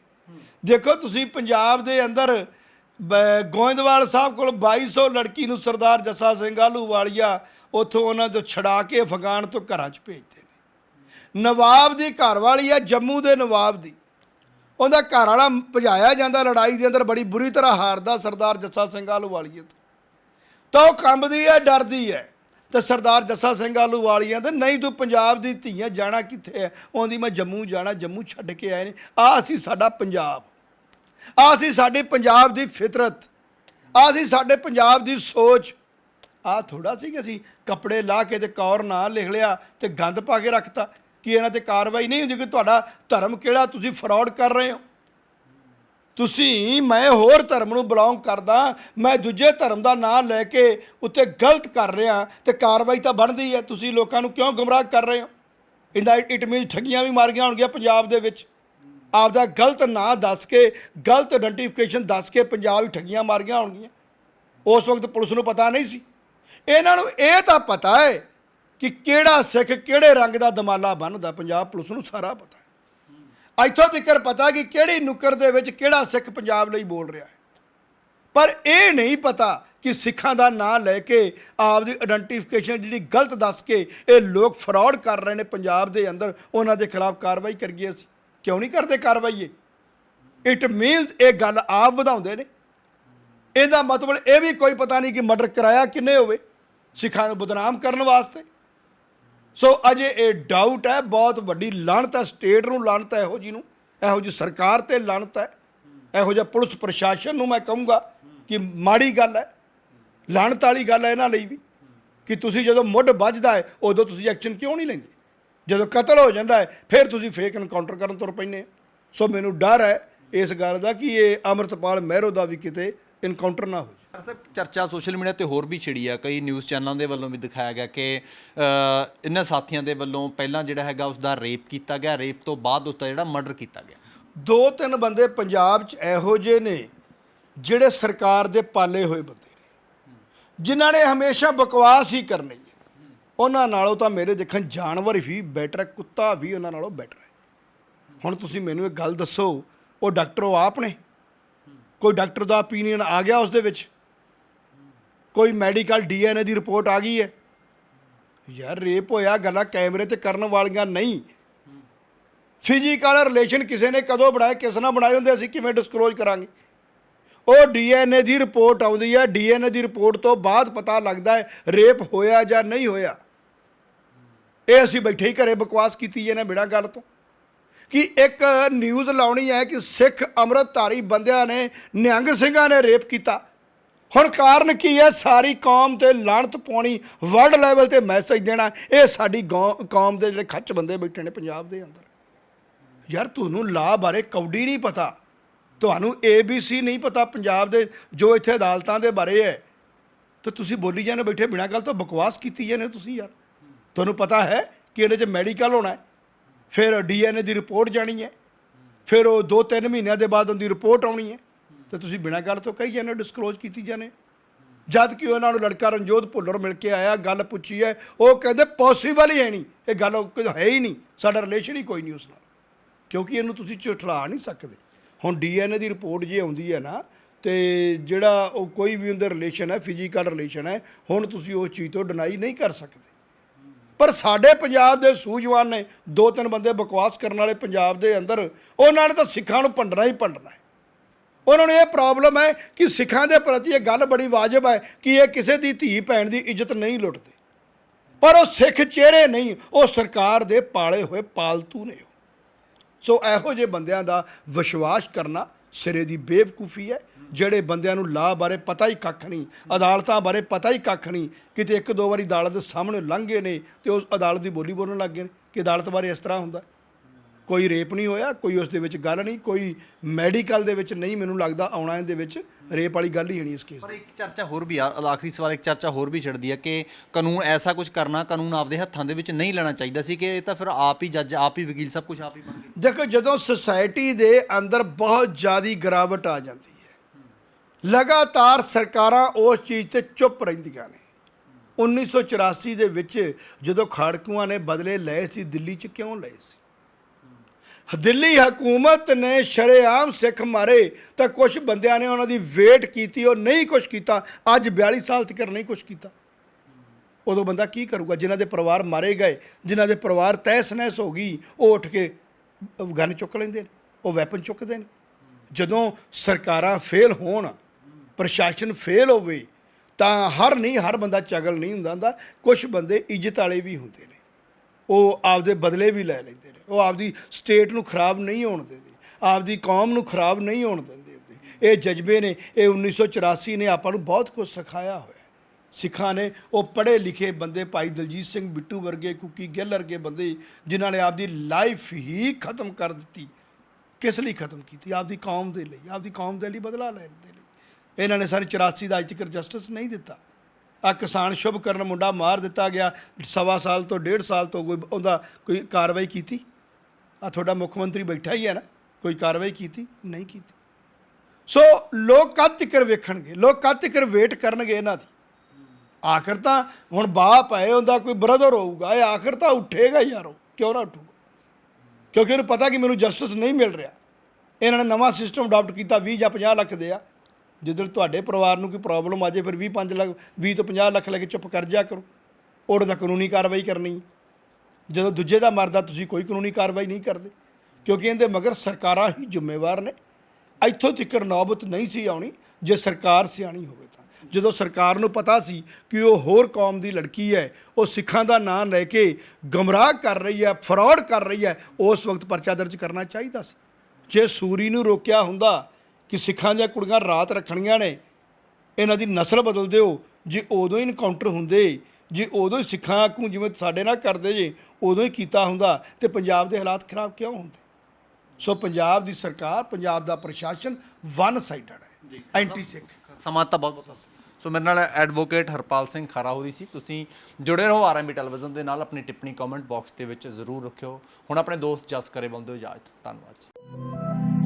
ਦੇਖੋ ਤੁਸੀਂ ਪੰਜਾਬ ਦੇ ਅੰਦਰ, ਬ- ਗੋਇੰਦਵਾਲ ਸਾਹਿਬ ਕੋਲ 2200 ਲੜਕੀ ਨੂੰ ਸਰਦਾਰ ਜੱਸਾ ਸਿੰਘ ਆਹਲੂਵਾਲੀਆ ਉੱਥੋਂ ਉਹਨਾਂ ਤੋਂ ਛਡਾ ਕੇ ਅਫਗਾਨ ਤੋਂ ਘਰਾਂ 'ਚ ਭੇਜਦੇ ਨੇ। ਨਵਾਬ ਦੀ ਘਰਵਾਲੀ ਆ, ਜੰਮੂ ਦੇ ਨਵਾਬ ਦੀ। ਉਹਦਾ ਘਰ ਵਾਲਾ ਭਜਾਇਆ ਜਾਂਦਾ ਲੜਾਈ ਦੇ ਅੰਦਰ, ਬੜੀ ਬੁਰੀ ਤਰ੍ਹਾਂ ਹਾਰਦਾ ਸਰਦਾਰ ਜੱਸਾ ਸਿੰਘ ਆਹਲੂਵਾਲੀਏ ਤੋਂ। ਤਾਂ ਉਹ ਕੰਬਦੀ ਹੈ ਡਰਦੀ ਹੈ ਤੇ ਸਰਦਾਰ ਜੱਸਾ ਸਿੰਘ ਆਹਲੂਵਾਲੀਆਂ ਤੇ ਨਹੀਂ ਤੂੰ ਪੰਜਾਬ ਦੀ ਧੀਆਂ, ਜਾਣਾ ਕਿੱਥੇ ਹੈ ਉਹਦੀ ਮੈਂ ਜੰਮੂ ਜਾਣਾ, ਜੰਮੂ ਛੱਡ ਕੇ ਆਏ ਨੇ। ਆ ਅਸੀਂ ਸਾਡਾ ਪੰਜਾਬ। ਆ ਅਸੀਂ ਸਾਡੇ ਪੰਜਾਬ ਦੀ ਫਿਤਰਤ, ਆ ਅਸੀਂ ਸਾਡੇ ਪੰਜਾਬ ਦੀ ਸੋਚ। ਆ ਥੋੜਾ ਸੀ ਕਿ ਅਸੀਂ ਕੱਪੜੇ ਲਾ ਕੇ ਤੇ ਕੌਰ ਨਾਂ ਲਿਖ ਲਿਆ ਤੇ ਗੰਦ ਪਾ ਕੇ ਰੱਖਤਾ। ਕਿ ਇਹਨਾਂ ਤੇ ਕਾਰਵਾਈ ਨਹੀਂ ਹੁੰਦੀ ਕਿ ਤੁਹਾਡਾ ਧਰਮ ਕਿਹੜਾ, ਤੁਸੀਂ ਫਰਾਡ ਕਰ ਰਹੇ ਹੋ? ਤੁਸੀਂ, ਮੈਂ ਹੋਰ ਧਰਮ ਨੂੰ ਬਿਲੋਂਗ ਕਰਦਾ, ਮੈਂ ਦੂਜੇ ਧਰਮ ਦਾ ਨਾਮ ਲੈ ਕੇ ਉੱਤੇ ਗਲਤ ਕਰ ਰਿਹਾ ਤੇ ਕਾਰਵਾਈ ਤਾਂ ਬਣਦੀ ਹੈ। ਤੁਸੀਂ ਲੋਕਾਂ ਨੂੰ ਕਿਉਂ ਗੁੰਮਰਾਹ ਕਰ ਰਹੇ ਹੋ? ਇਹਦਾ ਇਟ ਮੀਨ ਠੱਗੀਆਂ ਵੀ ਮਾਰੀਆਂ ਹੋਣਗੀਆਂ ਪੰਜਾਬ ਦੇ ਵਿੱਚ। ਆਪਦਾ ਗਲਤ ਨਾਂ ਦੱਸ ਕੇ, ਗਲਤ ਆਇਡੈਂਟੀਫਿਕੇਸ਼ਨ ਦੱਸ ਕੇ ਪੰਜਾਬ ਹੀ ਠੱਗੀਆਂ ਮਾਰੀਆਂ ਹੋਣਗੀਆਂ। ਉਸ ਵਕਤ ਪੁਲਿਸ ਨੂੰ ਪਤਾ ਨਹੀਂ ਸੀ। ਇਹਨਾਂ ਨੂੰ ਇਹ ਤਾਂ ਪਤਾ ਹੈ ਕਿ ਕਿਹੜਾ ਸਿੱਖ ਕਿਹੜੇ ਰੰਗ ਦਾ ਦਮਾਲਾ ਬੰਨਦਾ, ਪੰਜਾਬ ਪੁਲਿਸ ਨੂੰ ਸਾਰਾ ਪਤਾ ਹੈ। ਇੱਥੋਂ ਤੱਕ ਪਤਾ ਕਿ ਕਿਹੜੀ ਨੁੱਕਰ ਦੇ ਵਿੱਚ ਕਿਹੜਾ ਸਿੱਖ ਪੰਜਾਬ ਲਈ ਬੋਲ ਰਿਹਾ ਹੈ। ਪਰ ਇਹ ਨਹੀਂ ਪਤਾ ਕਿ ਸਿੱਖਾਂ ਦਾ ਨਾਂ ਲੈ ਕੇ ਆਪਦੀ ਆਇਡੈਂਟੀਫਿਕੇਸ਼ਨ ਜਿਹੜੀ ਗਲਤ ਦੱਸ ਕੇ ਇਹ ਲੋਕ ਫਰਾਡ ਕਰ ਰਹੇ ਨੇ ਪੰਜਾਬ ਦੇ ਅੰਦਰ, ਉਹਨਾਂ ਦੇ ਖਿਲਾਫ ਕਾਰਵਾਈ ਕਰੀਏ ਅਸੀਂ। ਕਿਉਂ ਨਹੀਂ ਕਰਦੇ ਕਾਰਵਾਈ ਇਹ ਇਟ ਮੀਨਸ ਇਹ ਗੱਲ ਆਪ ਵਧਾਉਂਦੇ ਨੇ। ਇਹਦਾ ਮਤਲਬ ਇਹ ਵੀ ਕੋਈ ਪਤਾ ਨਹੀਂ ਕਿ ਮਰਡਰ ਕਰਾਇਆ ਕਿੰਨੇ ਹੋਵੇ, ਸਿੱਖਾਂ ਨੂੰ ਬਦਨਾਮ ਕਰਨ ਵਾਸਤੇ। ਸੋ ਅਜੇ ਇਹ ਡਾਊਟ ਹੈ, ਬਹੁਤ ਵੱਡੀ ਲਾਹਨਤ ਹੈ ਸਟੇਟ ਨੂੰ ਲਾਹਨਤ ਹੈ ਇਹੋ ਜੀ ਨੂੰ, ਇਹੋ ਜੀ ਸਰਕਾਰ ਤੇ ਲਾਹਨਤ ਹੈ। ਇਹੋ ਜਿਹਾ ਪੁਲਿਸ ਪ੍ਰਸ਼ਾਸਨ ਨੂੰ ਮੈਂ ਕਹੂੰਗਾ ਕਿ ਮਾੜੀ ਗੱਲ ਹੈ, ਲਾਹਨਤ ਵਾਲੀ ਗੱਲ ਹੈ ਇਹਨਾਂ ਲਈ ਵੀ, ਕਿ ਤੁਸੀਂ ਜਦੋਂ ਮੁੱਢ ਵੱਜਦਾ ਹੈ, ਉਦੋਂ ਤੁਸੀਂ ਐਕਸ਼ਨ ਕਿਉਂ ਨਹੀਂ ਲੈਂਦੇ? ਜਦੋਂ ਕਤਲ ਹੋ ਜਾਂਦਾ ਹੈ ਫਿਰ ਤੁਸੀਂ ਫੇਕ ਐਨਕਾਊਂਟਰ ਕਰਨ ਤੁਰ ਪੈਂਦੇ। ਸੋ ਮੈਨੂੰ ਡਰ ਹੈ ਇਸ ਗੱਲ ਦਾ ਕਿ ਇਹ ਅਮਰਤਪਾਲ ਮਹਿਰੋ ਦਾ ਵੀ ਕਿਤੇ ਐਨਕਾਊਂਟਰ ਨਾ ਹੋ ਜਾਵੇ ਸਾਹਿਬ ਚਰਚਾ ਸੋਸ਼ਲ ਮੀਡੀਆ ਤੇ ਹੋਰ ਵੀ ਛਿੜੀ ਆ। ਕਈ ਨਿਊਜ਼ ਚੈਨਲਾਂ ਦੇ ਵੱਲੋਂ ਵੀ ਦਿਖਾਇਆ ਗਿਆ ਕਿ ਇਹਨਾਂ ਸਾਥੀਆਂ ਦੇ ਵੱਲੋਂ ਪਹਿਲਾਂ ਜਿਹੜਾ ਹੈਗਾ ਉਸ ਦਾ ਰੇਪ ਕੀਤਾ ਗਿਆ। ਰੇਪ ਤੋਂ ਬਾਅਦ ਉਸ ਦਾ ਜਿਹੜਾ ਮਰਡਰ ਕੀਤਾ ਗਿਆ। ਦੋ ਤਿੰਨ ਬੰਦੇ ਪੰਜਾਬ 'ਚ ਇਹੋ ਜਿਹੇ ਨੇ ਜਿਹੜੇ ਸਰਕਾਰ ਦੇ ਪਾਲੇ ਹੋਏ ਬੰਦੇ ਨੇ ਜਿਨ੍ਹਾਂ ਨੇ ਹਮੇਸ਼ਾ ਬਕਵਾਸ ਹੀ ਕਰਨੀ। ਉਹਨਾਂ ਨਾਲੋਂ ਤਾਂ ਮੇਰੇ ਦੇਖਣ ਜਾਨਵਰ ਹੀ ਬੈਟਰ ਹੈ, ਕੁੱਤਾ ਵੀ ਉਹਨਾਂ ਨਾਲੋਂ ਬੈਟਰ ਹੈ। ਹੁਣ ਤੁਸੀਂ ਮੈਨੂੰ ਇੱਕ ਗੱਲ ਦੱਸੋ, ਉਹ ਡਾਕਟਰ ਉਹ ਆਪ ਨੇ? ਕੋਈ ਡਾਕਟਰ ਦਾ opinion ਆ ਗਿਆ ਉਸ ਦੇ ਵਿੱਚ? ਕੋਈ ਮੈਡੀਕਲ ਡੀਐਨਏ ਦੀ ਰਿਪੋਰਟ ਆ ਗਈ ਹੈ? ਯਾਰ ਰੇਪ ਹੋਇਆ, ਗੱਲਾਂ ਕੈਮਰੇ ਤੇ ਕਰਨ ਵਾਲੀਆਂ ਨਹੀਂ। ਫਿਜ਼ੀਕਲ ਰਿਲੇਸ਼ਨ ਕਿਸੇ ਨੇ ਕਦੋਂ ਬਣਾਏ, ਕਿਸ ਨਾਲ ਬਣਾਏ ਹੁੰਦੇ, ਅਸੀਂ ਕਿਵੇਂ ਡਿਸਕਲੋਜ਼ ਕਰਾਂਗੇ? ਉਹ ਡੀਐਨਏ ਦੀ ਰਿਪੋਰਟ ਆਉਂਦੀ ਹੈ ਡੀਐਨਏ ਦੀ ਰਿਪੋਰਟ ਤੋਂ ਬਾਅਦ ਪਤਾ ਲੱਗਦਾ ਹੈ ਰੇਪ ਹੋਇਆ ਜਾਂ ਨਹੀਂ ਹੋਇਆ। ਇਹ ਅਸੀਂ ਬੈਠੇ ਹੀ ਘਰੇ ਬਕਵਾਸ ਕੀਤੀ ਜੇ ਨੇ ਬਿਨਾਂ ਗੱਲ ਤੋਂ। ਕਿ ਇੱਕ ਨਿਊਜ਼ ਲਾਉਣੀ ਹੈ ਕਿ ਸਿੱਖ ਅੰਮ੍ਰਿਤਧਾਰੀ ਬੰਦਿਆਂ ਨੇ, ਨਿਹੰਗ ਸਿੰਘਾਂ ਨੇ ਰੇਪ ਕੀਤਾ। ਹੁਣ ਕਾਰਨ ਕੀ ਹੈ? ਸਾਰੀ ਕੌਮ ਤੇ ਲਾਣਤ ਪਾਉਣੀ ਵਰਲਡ ਲੈਵਲ ਤੇ ਮੈਸੇਜ ਦੇਣਾ, ਇਹ ਸਾਡੀ ਗੌ- ਕੌਮ ਦੇ ਜਿਹੜੇ ਖੱਚ ਬੰਦੇ ਬੈਠੇ ਨੇ ਪੰਜਾਬ ਦੇ ਅੰਦਰ। ਯਾਰ ਤੁਹਾਨੂੰ ਲਾ ਬਾਰੇ ਕੌਡੀ ਨਹੀਂ ਪਤਾ। ਤੁਹਾਨੂੰ ABC ਨਹੀਂ ਪਤਾ ਪੰਜਾਬ ਦੇ ਜੋ ਇੱਥੇ ਅਦਾਲਤਾਂ ਦੇ ਬਾਰੇ ਹੈ। ਤੇ ਤੁਸੀਂ ਬੋਲੀ ਜਾਂਦੇ ਬੈਠੇ ਬਿਨਾਂ ਗੱਲ ਤੋਂ, ਬਕਵਾਸ ਕੀਤੀ ਜਾਂਦੇ ਤੁਸੀਂ ਯਾਰ। ਤੁਹਾਨੂੰ ਪਤਾ ਹੈ ਕਿ ਇਹਦੇ 'ਚ ਮੈਡੀਕਲ ਹੋਣਾ ਹੈ। ਫਿਰ ਡੀਐਨਏ ਦੀ ਰਿਪੋਰਟ ਜਾਣੀ ਹੈ। ਫਿਰ ਉਹ 2-3 ਮਹੀਨਿਆਂ ਦੇ ਬਾਅਦ ਉਹਦੀ ਰਿਪੋਰਟ ਆਉਣੀ ਹੈ। ਤੇ ਤੁਸੀਂ ਬਿਨਾਂ ਗੱਲ ਤੋਂ ਕਹੀ ਜਾਂਦੇ ਡਿਸਕਲੋਜ਼ ਕੀਤੀ ਜਾਂਦੇ ਜਦ ਕਿ ਉਹਨਾਂ ਨੂੰ ਲੜਕਾ ਰਣਜੋਤ ਭੁੱਲਰ ਮਿਲ ਕੇ ਆਇਆ, ਗੱਲ ਪੁੱਛੀ ਹੈ, ਉਹ ਕਹਿੰਦੇ ਪੋਸੀਬਲ ਹੀ ਹੈ ਨਹੀਂ। ਇਹ ਗੱਲ ਹੈ ਹੀ ਨਹੀਂ। ਸਾਡਾ ਰਿਲੇਸ਼ਨ ਹੀ ਕੋਈ ਨਹੀਂ ਉਸ ਨਾਲ। ਕਿਉਂਕਿ ਇਹਨੂੰ ਤੁਸੀਂ ਝੁਠਲਾ ਨਹੀਂ ਸਕਦੇ। ਹੁਣ ਡੀਐਨਏ ਦੀ ਰਿਪੋਰਟ ਜੇ ਆਉਂਦੀ ਹੈ ਨਾ, ਤੇ ਜਿਹੜਾ ਉਹ ਕੋਈ ਵੀ ਉਹਦਾ ਰਿਲੇਸ਼ਨ ਹੈ ਫਿਜ਼ੀਕਲ ਰਿਲੇਸ਼ਨ ਹੈ, ਹੁਣ ਤੁਸੀਂ ਉਸ ਚੀਜ਼ ਤੋਂ ਡਿਨਾਈ ਨਹੀਂ ਕਰ ਸਕਦੇ। ਪਰ ਸਾਡੇ ਪੰਜਾਬ ਦੇ ਸੂਝਵਾਨ ਨੇ ਦੋ ਤਿੰਨ ਬੰਦੇ ਬਕਵਾਸ ਕਰਨ ਵਾਲੇ ਪੰਜਾਬ ਦੇ ਅੰਦਰ, ਉਹਨਾਂ ਨੇ ਤਾਂ ਸਿੱਖਾਂ ਨੂੰ ਭੰਡਣਾ ਹੀ ਭੰਡਣਾ ਹੈ। ਉਹਨਾਂ ਨੂੰ ਇਹ ਪ੍ਰੋਬਲਮ ਹੈ ਕਿ ਸਿੱਖਾਂ ਦੇ ਪ੍ਰਤੀ ਇਹ ਗੱਲ ਬੜੀ ਵਾਜਬ ਹੈ ਕਿ ਇਹ ਕਿਸੇ ਦੀ ਧੀ ਭੈਣ ਦੀ ਇੱਜ਼ਤ ਨਹੀਂ ਲੁੱਟਦੇ। ਪਰ ਉਹ ਸਿੱਖ ਚਿਹਰੇ ਨਹੀਂ, ਉਹ ਸਰਕਾਰ ਦੇ ਪਾਲੇ ਹੋਏ ਪਾਲਤੂ ਨੇ ਉਹ। ਸੋ ਇਹੋ ਜਿਹੇ ਬੰਦਿਆਂ ਦਾ ਵਿਸ਼ਵਾਸ ਕਰਨਾ ਸਿਰੇ ਦੀ ਬੇਵਕੂਫੀ ਹੈ, ਜਿਹੜੇ ਬੰਦਿਆਂ ਨੂੰ ਲਾਅ ਬਾਰੇ ਪਤਾ ਹੀ ਕੱਖ ਨਹੀਂ, ਅਦਾਲਤਾਂ ਬਾਰੇ ਪਤਾ ਹੀ ਕੱਖ ਨਹੀਂ, ਕਿਤੇ ਇੱਕ ਦੋ ਵਾਰੀ ਅਦਾਲਤ ਦੇ ਸਾਹਮਣੇ ਲੰਘ ਗਏ ਨੇ ਤੇ ਉਸ ਅਦਾਲਤ ਦੀ ਬੋਲੀ ਬੋਲਣ ਲੱਗ ਗਏ ਨੇ, ਕਿ ਅਦਾਲਤ ਬਾਰੇ ਇਸ ਤਰ੍ਹਾਂ ਹੁੰਦਾ। ਕੋਈ ਰੇਪ ਨਹੀਂ ਹੋਇਆ ਕੋਈ ਉਸ ਦੇ ਵਿੱਚ ਗੱਲ ਨਹੀਂ ਕੋਈ ਮੈਡੀਕਲ ਦੇ ਵਿੱਚ ਨਹੀਂ ਮੈਨੂੰ ਲੱਗਦਾ ਆਉਣਾ ਇਹਦੇ ਵਿੱਚ ਰੇਪ ਵਾਲੀ ਗੱਲ ਹੀ ਨਹੀਂ ਇਸ ਕੇਸ ਪਰ ਇੱਕ ਚਰਚਾ ਹੋਰ ਵੀ ਆ ਆਖਰੀ ਸਵਾਲ ਇੱਕ ਚਰਚਾ ਹੋਰ ਵੀ ਛਿੜਦੀ ਹੈ ਕਿ ਕਾਨੂੰਨ ਐਸਾ ਕੁਝ ਕਰਨਾ ਕਾਨੂੰਨ ਆਪਦੇ ਹੱਥਾਂ ਦੇ ਵਿੱਚ ਨਹੀਂ ਲੈਣਾ ਚਾਹੀਦਾ ਸੀ ਕਿ ਇਹ ਤਾਂ ਫਿਰ ਆਪ ਹੀ ਜੱਜ ਆਪ ਹੀ ਵਕੀਲ ਸਭ ਕੁਝ ਆਪ ਹੀ ਬਣ ਗਏ। ਦੇਖੋ ਜਦੋਂ ਸੁਸਾਇਟੀ ਦੇ ਅੰਦਰ ਬਹੁਤ ਜ਼ਿਆਦੀ ਗਿਰਾਵਟ ਆ ਜਾਂਦੀ ਹੈ ਲਗਾਤਾਰ ਸਰਕਾਰਾਂ ਉਸ ਚੀਜ਼ ਤੇ ਚੁੱਪ ਰਹਿੰਦੀਆਂ ਨੇ। 1984 ਦੇ ਵਿੱਚ ਜਦੋਂ ਖਾੜਕੂਆਂ ਨੇ ਬਦਲੇ ਲਏ ਸੀ ਦਿੱਲੀ 'ਚ ਕਿਉਂ ਲਏ ਸੀ? ਦਿੱਲੀ ਹਕੂਮਤ ਨੇ ਸ਼ਰੇਆਮ ਸਿੱਖ ਮਾਰੇ ਤਾਂ ਕੁਝ ਬੰਦਿਆਂ ਨੇ ਉਹਨਾਂ ਦੀ ਵੇਟ ਕੀਤੀ, ਉਹ ਨਹੀਂ ਕੁਝ ਕੀਤਾ। ਅੱਜ 42 ਸਾਲ ਤੱਕ ਨਹੀਂ ਕੁਝ ਕੀਤਾ। ਉਦੋਂ ਬੰਦਾ ਕੀ ਕਰੂਗਾ? ਜਿਨ੍ਹਾਂ ਦੇ ਪਰਿਵਾਰ ਮਾਰੇ ਗਏ, ਜਿਨ੍ਹਾਂ ਦੇ ਪਰਿਵਾਰ ਤਹਿਸ ਨਹਿਸ ਹੋ ਗਈ, ਉਹ ਉੱਠ ਕੇ ਗਨ ਚੁੱਕ ਲੈਂਦੇ ਨੇ, ਉਹ ਵੈਪਨ ਚੁੱਕਦੇ ਨੇ। ਜਦੋਂ ਸਰਕਾਰਾਂ ਫੇਲ ਹੋਣ, ਪ੍ਰਸ਼ਾਸਨ ਫੇਲ ਹੋਵੇ, ਤਾਂ ਹਰ ਨਹੀਂ, ਹਰ ਬੰਦਾ ਚਗਲ ਨਹੀਂ ਹੁੰਦਾ ਹੁੰਦਾ। ਕੁਝ ਬੰਦੇ ਇੱਜ਼ਤ ਵਾਲੇ ਵੀ ਹੁੰਦੇ ਨੇ। ਉਹ ਆਪਦੇ ਬਦਲੇ ਵੀ ਲੈ ਲੈਂਦੇ ਨੇ। ਉਹ ਆਪਦੀ ਸਟੇਟ ਨੂੰ ਖਰਾਬ ਨਹੀਂ ਹੋਣ ਦਿੰਦੇ, ਆਪਦੀ ਕੌਮ ਨੂੰ ਖਰਾਬ ਨਹੀਂ ਹੋਣ ਦਿੰਦੇ ਇਹ ਜਜ਼ਬੇ ਨੇ, ਇਹ 1984 ਨੇ ਆਪਾਂ ਨੂੰ ਬਹੁਤ ਕੁਝ ਸਿਖਾਇਆ ਹੋਇਆ। ਸਿੱਖਾਂ ਨੇ ਉਹ ਪੜ੍ਹੇ ਲਿਖੇ ਬੰਦੇ, ਭਾਈ ਦਲਜੀਤ ਸਿੰਘ ਬਿੱਟੂ ਵਰਗੇ, ਕੁੱਕੀ ਗਿੱਲ ਵਰਗੇ ਬੰਦੇ, ਜਿਨ੍ਹਾਂ ਨੇ ਆਪਦੀ ਲਾਈਫ ਹੀ ਖਤਮ ਕਰ ਦਿੱਤੀ। ਕਿਸ ਲਈ ਖਤਮ ਕੀਤੀ? ਆਪਦੀ ਕੌਮ ਦੇ ਲਈ, ਆਪਦੀ ਕੌਮ ਦੇ ਲਈ ਬਦਲਾ ਲੈਣ ਦੇ ਲਈ। ਇਹਨਾਂ ਨੇ ਸਾਨੂੰ 84 ਦਾ ਅੱਜ ਤੱਕ ਜਸਟਿਸ ਨਹੀਂ ਦਿੱਤਾ। ਆ ਕਿਸਾਨ ਸ਼ੁਭ ਕਰਨ ਮੁੰਡਾ ਮਾਰ ਦਿੱਤਾ ਗਿਆ, ਸਵਾ ਸਾਲ ਤੋਂ ਡੇਢ ਸਾਲ ਤੋਂ ਕੋਈ ਉਹਦਾ ਕੋਈ ਕਾਰਵਾਈ ਕੀਤੀ? ਆ ਤੁਹਾਡਾ ਮੁੱਖ ਮੰਤਰੀ ਬੈਠਾ ਹੀ ਹੈ ਨਾ, ਕੋਈ ਕਾਰਵਾਈ ਕੀਤੀ? ਨਹੀਂ ਕੀਤੀ। ਸੋ ਲੋਕ ਕਦ ਤੱਕ ਵੇਖਣਗੇ? ਲੋਕ ਕਦ ਤੱਕ ਵੇਟ ਕਰਨਗੇ ਇਹਨਾਂ ਦੀ? ਆਖਰ ਤਾਂ ਹੁਣ ਬਾਪ ਹੈ ਉਹਦਾ ਕੋਈ ਬ੍ਰਦਰ ਹੋਊਗਾ, ਇਹ ਆਖਰ ਤਾਂ ਉੱਠੇਗਾ ਯਾਰੋ, ਕਿਉਂ ਨਾ ਉੱਠੂਗਾ? ਕਿਉਂਕਿ ਇਹਨੂੰ ਪਤਾ ਕਿ ਮੈਨੂੰ ਜਸਟਿਸ ਨਹੀਂ ਮਿਲ ਰਿਹਾ। ਇਹਨਾਂ ਨੇ ਨਵਾਂ ਸਿਸਟਮ ਅਡਾਪਟ ਕੀਤਾ 20 ਜਾਂ 50 ਲੱਖ ਦੇ ਆ। ਜਦੋਂ ਤੁਹਾਡੇ ਪਰਿਵਾਰ ਨੂੰ ਕੋਈ ਪ੍ਰੋਬਲਮ ਆ ਜੇ, ਫਿਰ 20 5 ਲੱਖ 20 ਤੋਂ 50 ਲੱਖ ਲੈ ਕੇ ਚੁੱਪ ਕਰ ਜਾ ਕਰੋ। ਉਹਦੇ ਤਾਂ ਕਾਨੂੰਨੀ ਕਾਰਵਾਈ ਕਰਨੀ। ਹੈ। ਜਦੋਂ ਦੂਜੇ ਦਾ ਮਰਦਾ ਤੁਸੀਂ ਕੋਈ ਕਾਨੂੰਨੀ ਕਾਰਵਾਈ ਨਹੀਂ ਕਰਦੇ, ਕਿਉਂਕਿ ਇਹਦੇ ਮਗਰ ਸਰਕਾਰਾਂ ਹੀ ਜ਼ਿੰਮੇਵਾਰ ਨੇ। ਇੱਥੋਂ ਤੱਕ ਨੌਬਤ ਨਹੀਂ ਸੀ ਆਉਣੀ, ਜੇ ਸਰਕਾਰ ਸਿਆਣੀ ਹੋਵੇ ਤਾਂ। ਜਦੋਂ ਸਰਕਾਰ ਨੂੰ ਪਤਾ ਸੀ ਕਿ ਉਹ ਹੋਰ ਕੌਮ ਦੀ ਲੜਕੀ ਹੈ, ਉਹ ਸਿੱਖਾਂ ਦਾ ਨਾਂ ਲੈ ਕੇ ਗਮਰਾਹ ਕਰ ਰਹੀ ਹੈ, ਫਰਾਡ ਕਰ ਰਹੀ ਹੈ, ਉਸ ਵਕਤ ਪਰਚਾ ਦਰਜ ਕਰਨਾ ਚਾਹੀਦਾ ਸੀ। ਜੇ ਸੂਰੀ ਨੂੰ ਰੋਕਿਆ ਹੁੰਦਾ ਕਿ ਸਿੱਖਾਂ ਦੀਆਂ ਕੁੜੀਆਂ ਰਾਤ ਰੱਖਣੀਆਂ ਨੇ, ਇਹਨਾਂ ਦੀ ਨਸਲ ਬਦਲ ਦਿਓ, ਜੇ ਉਦੋਂ ਹੀ ਇਨਕਾਊਂਟਰ ਹੁੰਦੇ ਜੇ ਉਦੋਂ ਹੀ ਸਿੱਖਾਂ ਆਕੂ ਜਿਵੇਂ ਸਾਡੇ ਨਾਲ ਕਰਦੇ ਜੇ ਉਦੋਂ ਹੀ ਕੀਤਾ ਹੁੰਦਾ ਤੇ ਪੰਜਾਬ ਦੇ ਹਾਲਾਤ ਖਰਾਬ ਕਿਉਂ ਹੁੰਦੇ? ਸੋ ਪੰਜਾਬ ਦੀ ਸਰਕਾਰ ਪੰਜਾਬ ਦਾ ਪ੍ਰਸ਼ਾਸਨ ਵਨ ਸਾਈਡਡ ਹੈ ਐਂਟੀ ਸਿੱਖ ਸਮਾਂ ਤਾਂ ਬਹੁਤ ਬਹੁਤ ਸੋ ਮੇਰੇ ਨਾਲ ਐਡਵੋਕੇਟ ਹਰਪਾਲ ਸਿੰਘ ਖਰਾ ਹੋ ਰਹੀ ਸੀ। ਤੁਸੀਂ ਜੁੜੇ ਰਹੋ ਆਰਐਮਬੀ ਟੈਲੀਵਿਜ਼ਨ ਦੇ ਨਾਲ। ਆਪਣੀ ਟਿੱਪਣੀ ਕਮੈਂਟ ਬਾਕਸ ਦੇ ਵਿੱਚ ਜ਼ਰੂਰ ਰੱਖਿਓ। ਹੁਣ ਆਪਣੇ ਦੋਸਤ ਜਸ ਕਰੇ ਬੰਦੇ ਇਜਾਜ਼ਤ। ਧੰਨਵਾਦ ਜੀ।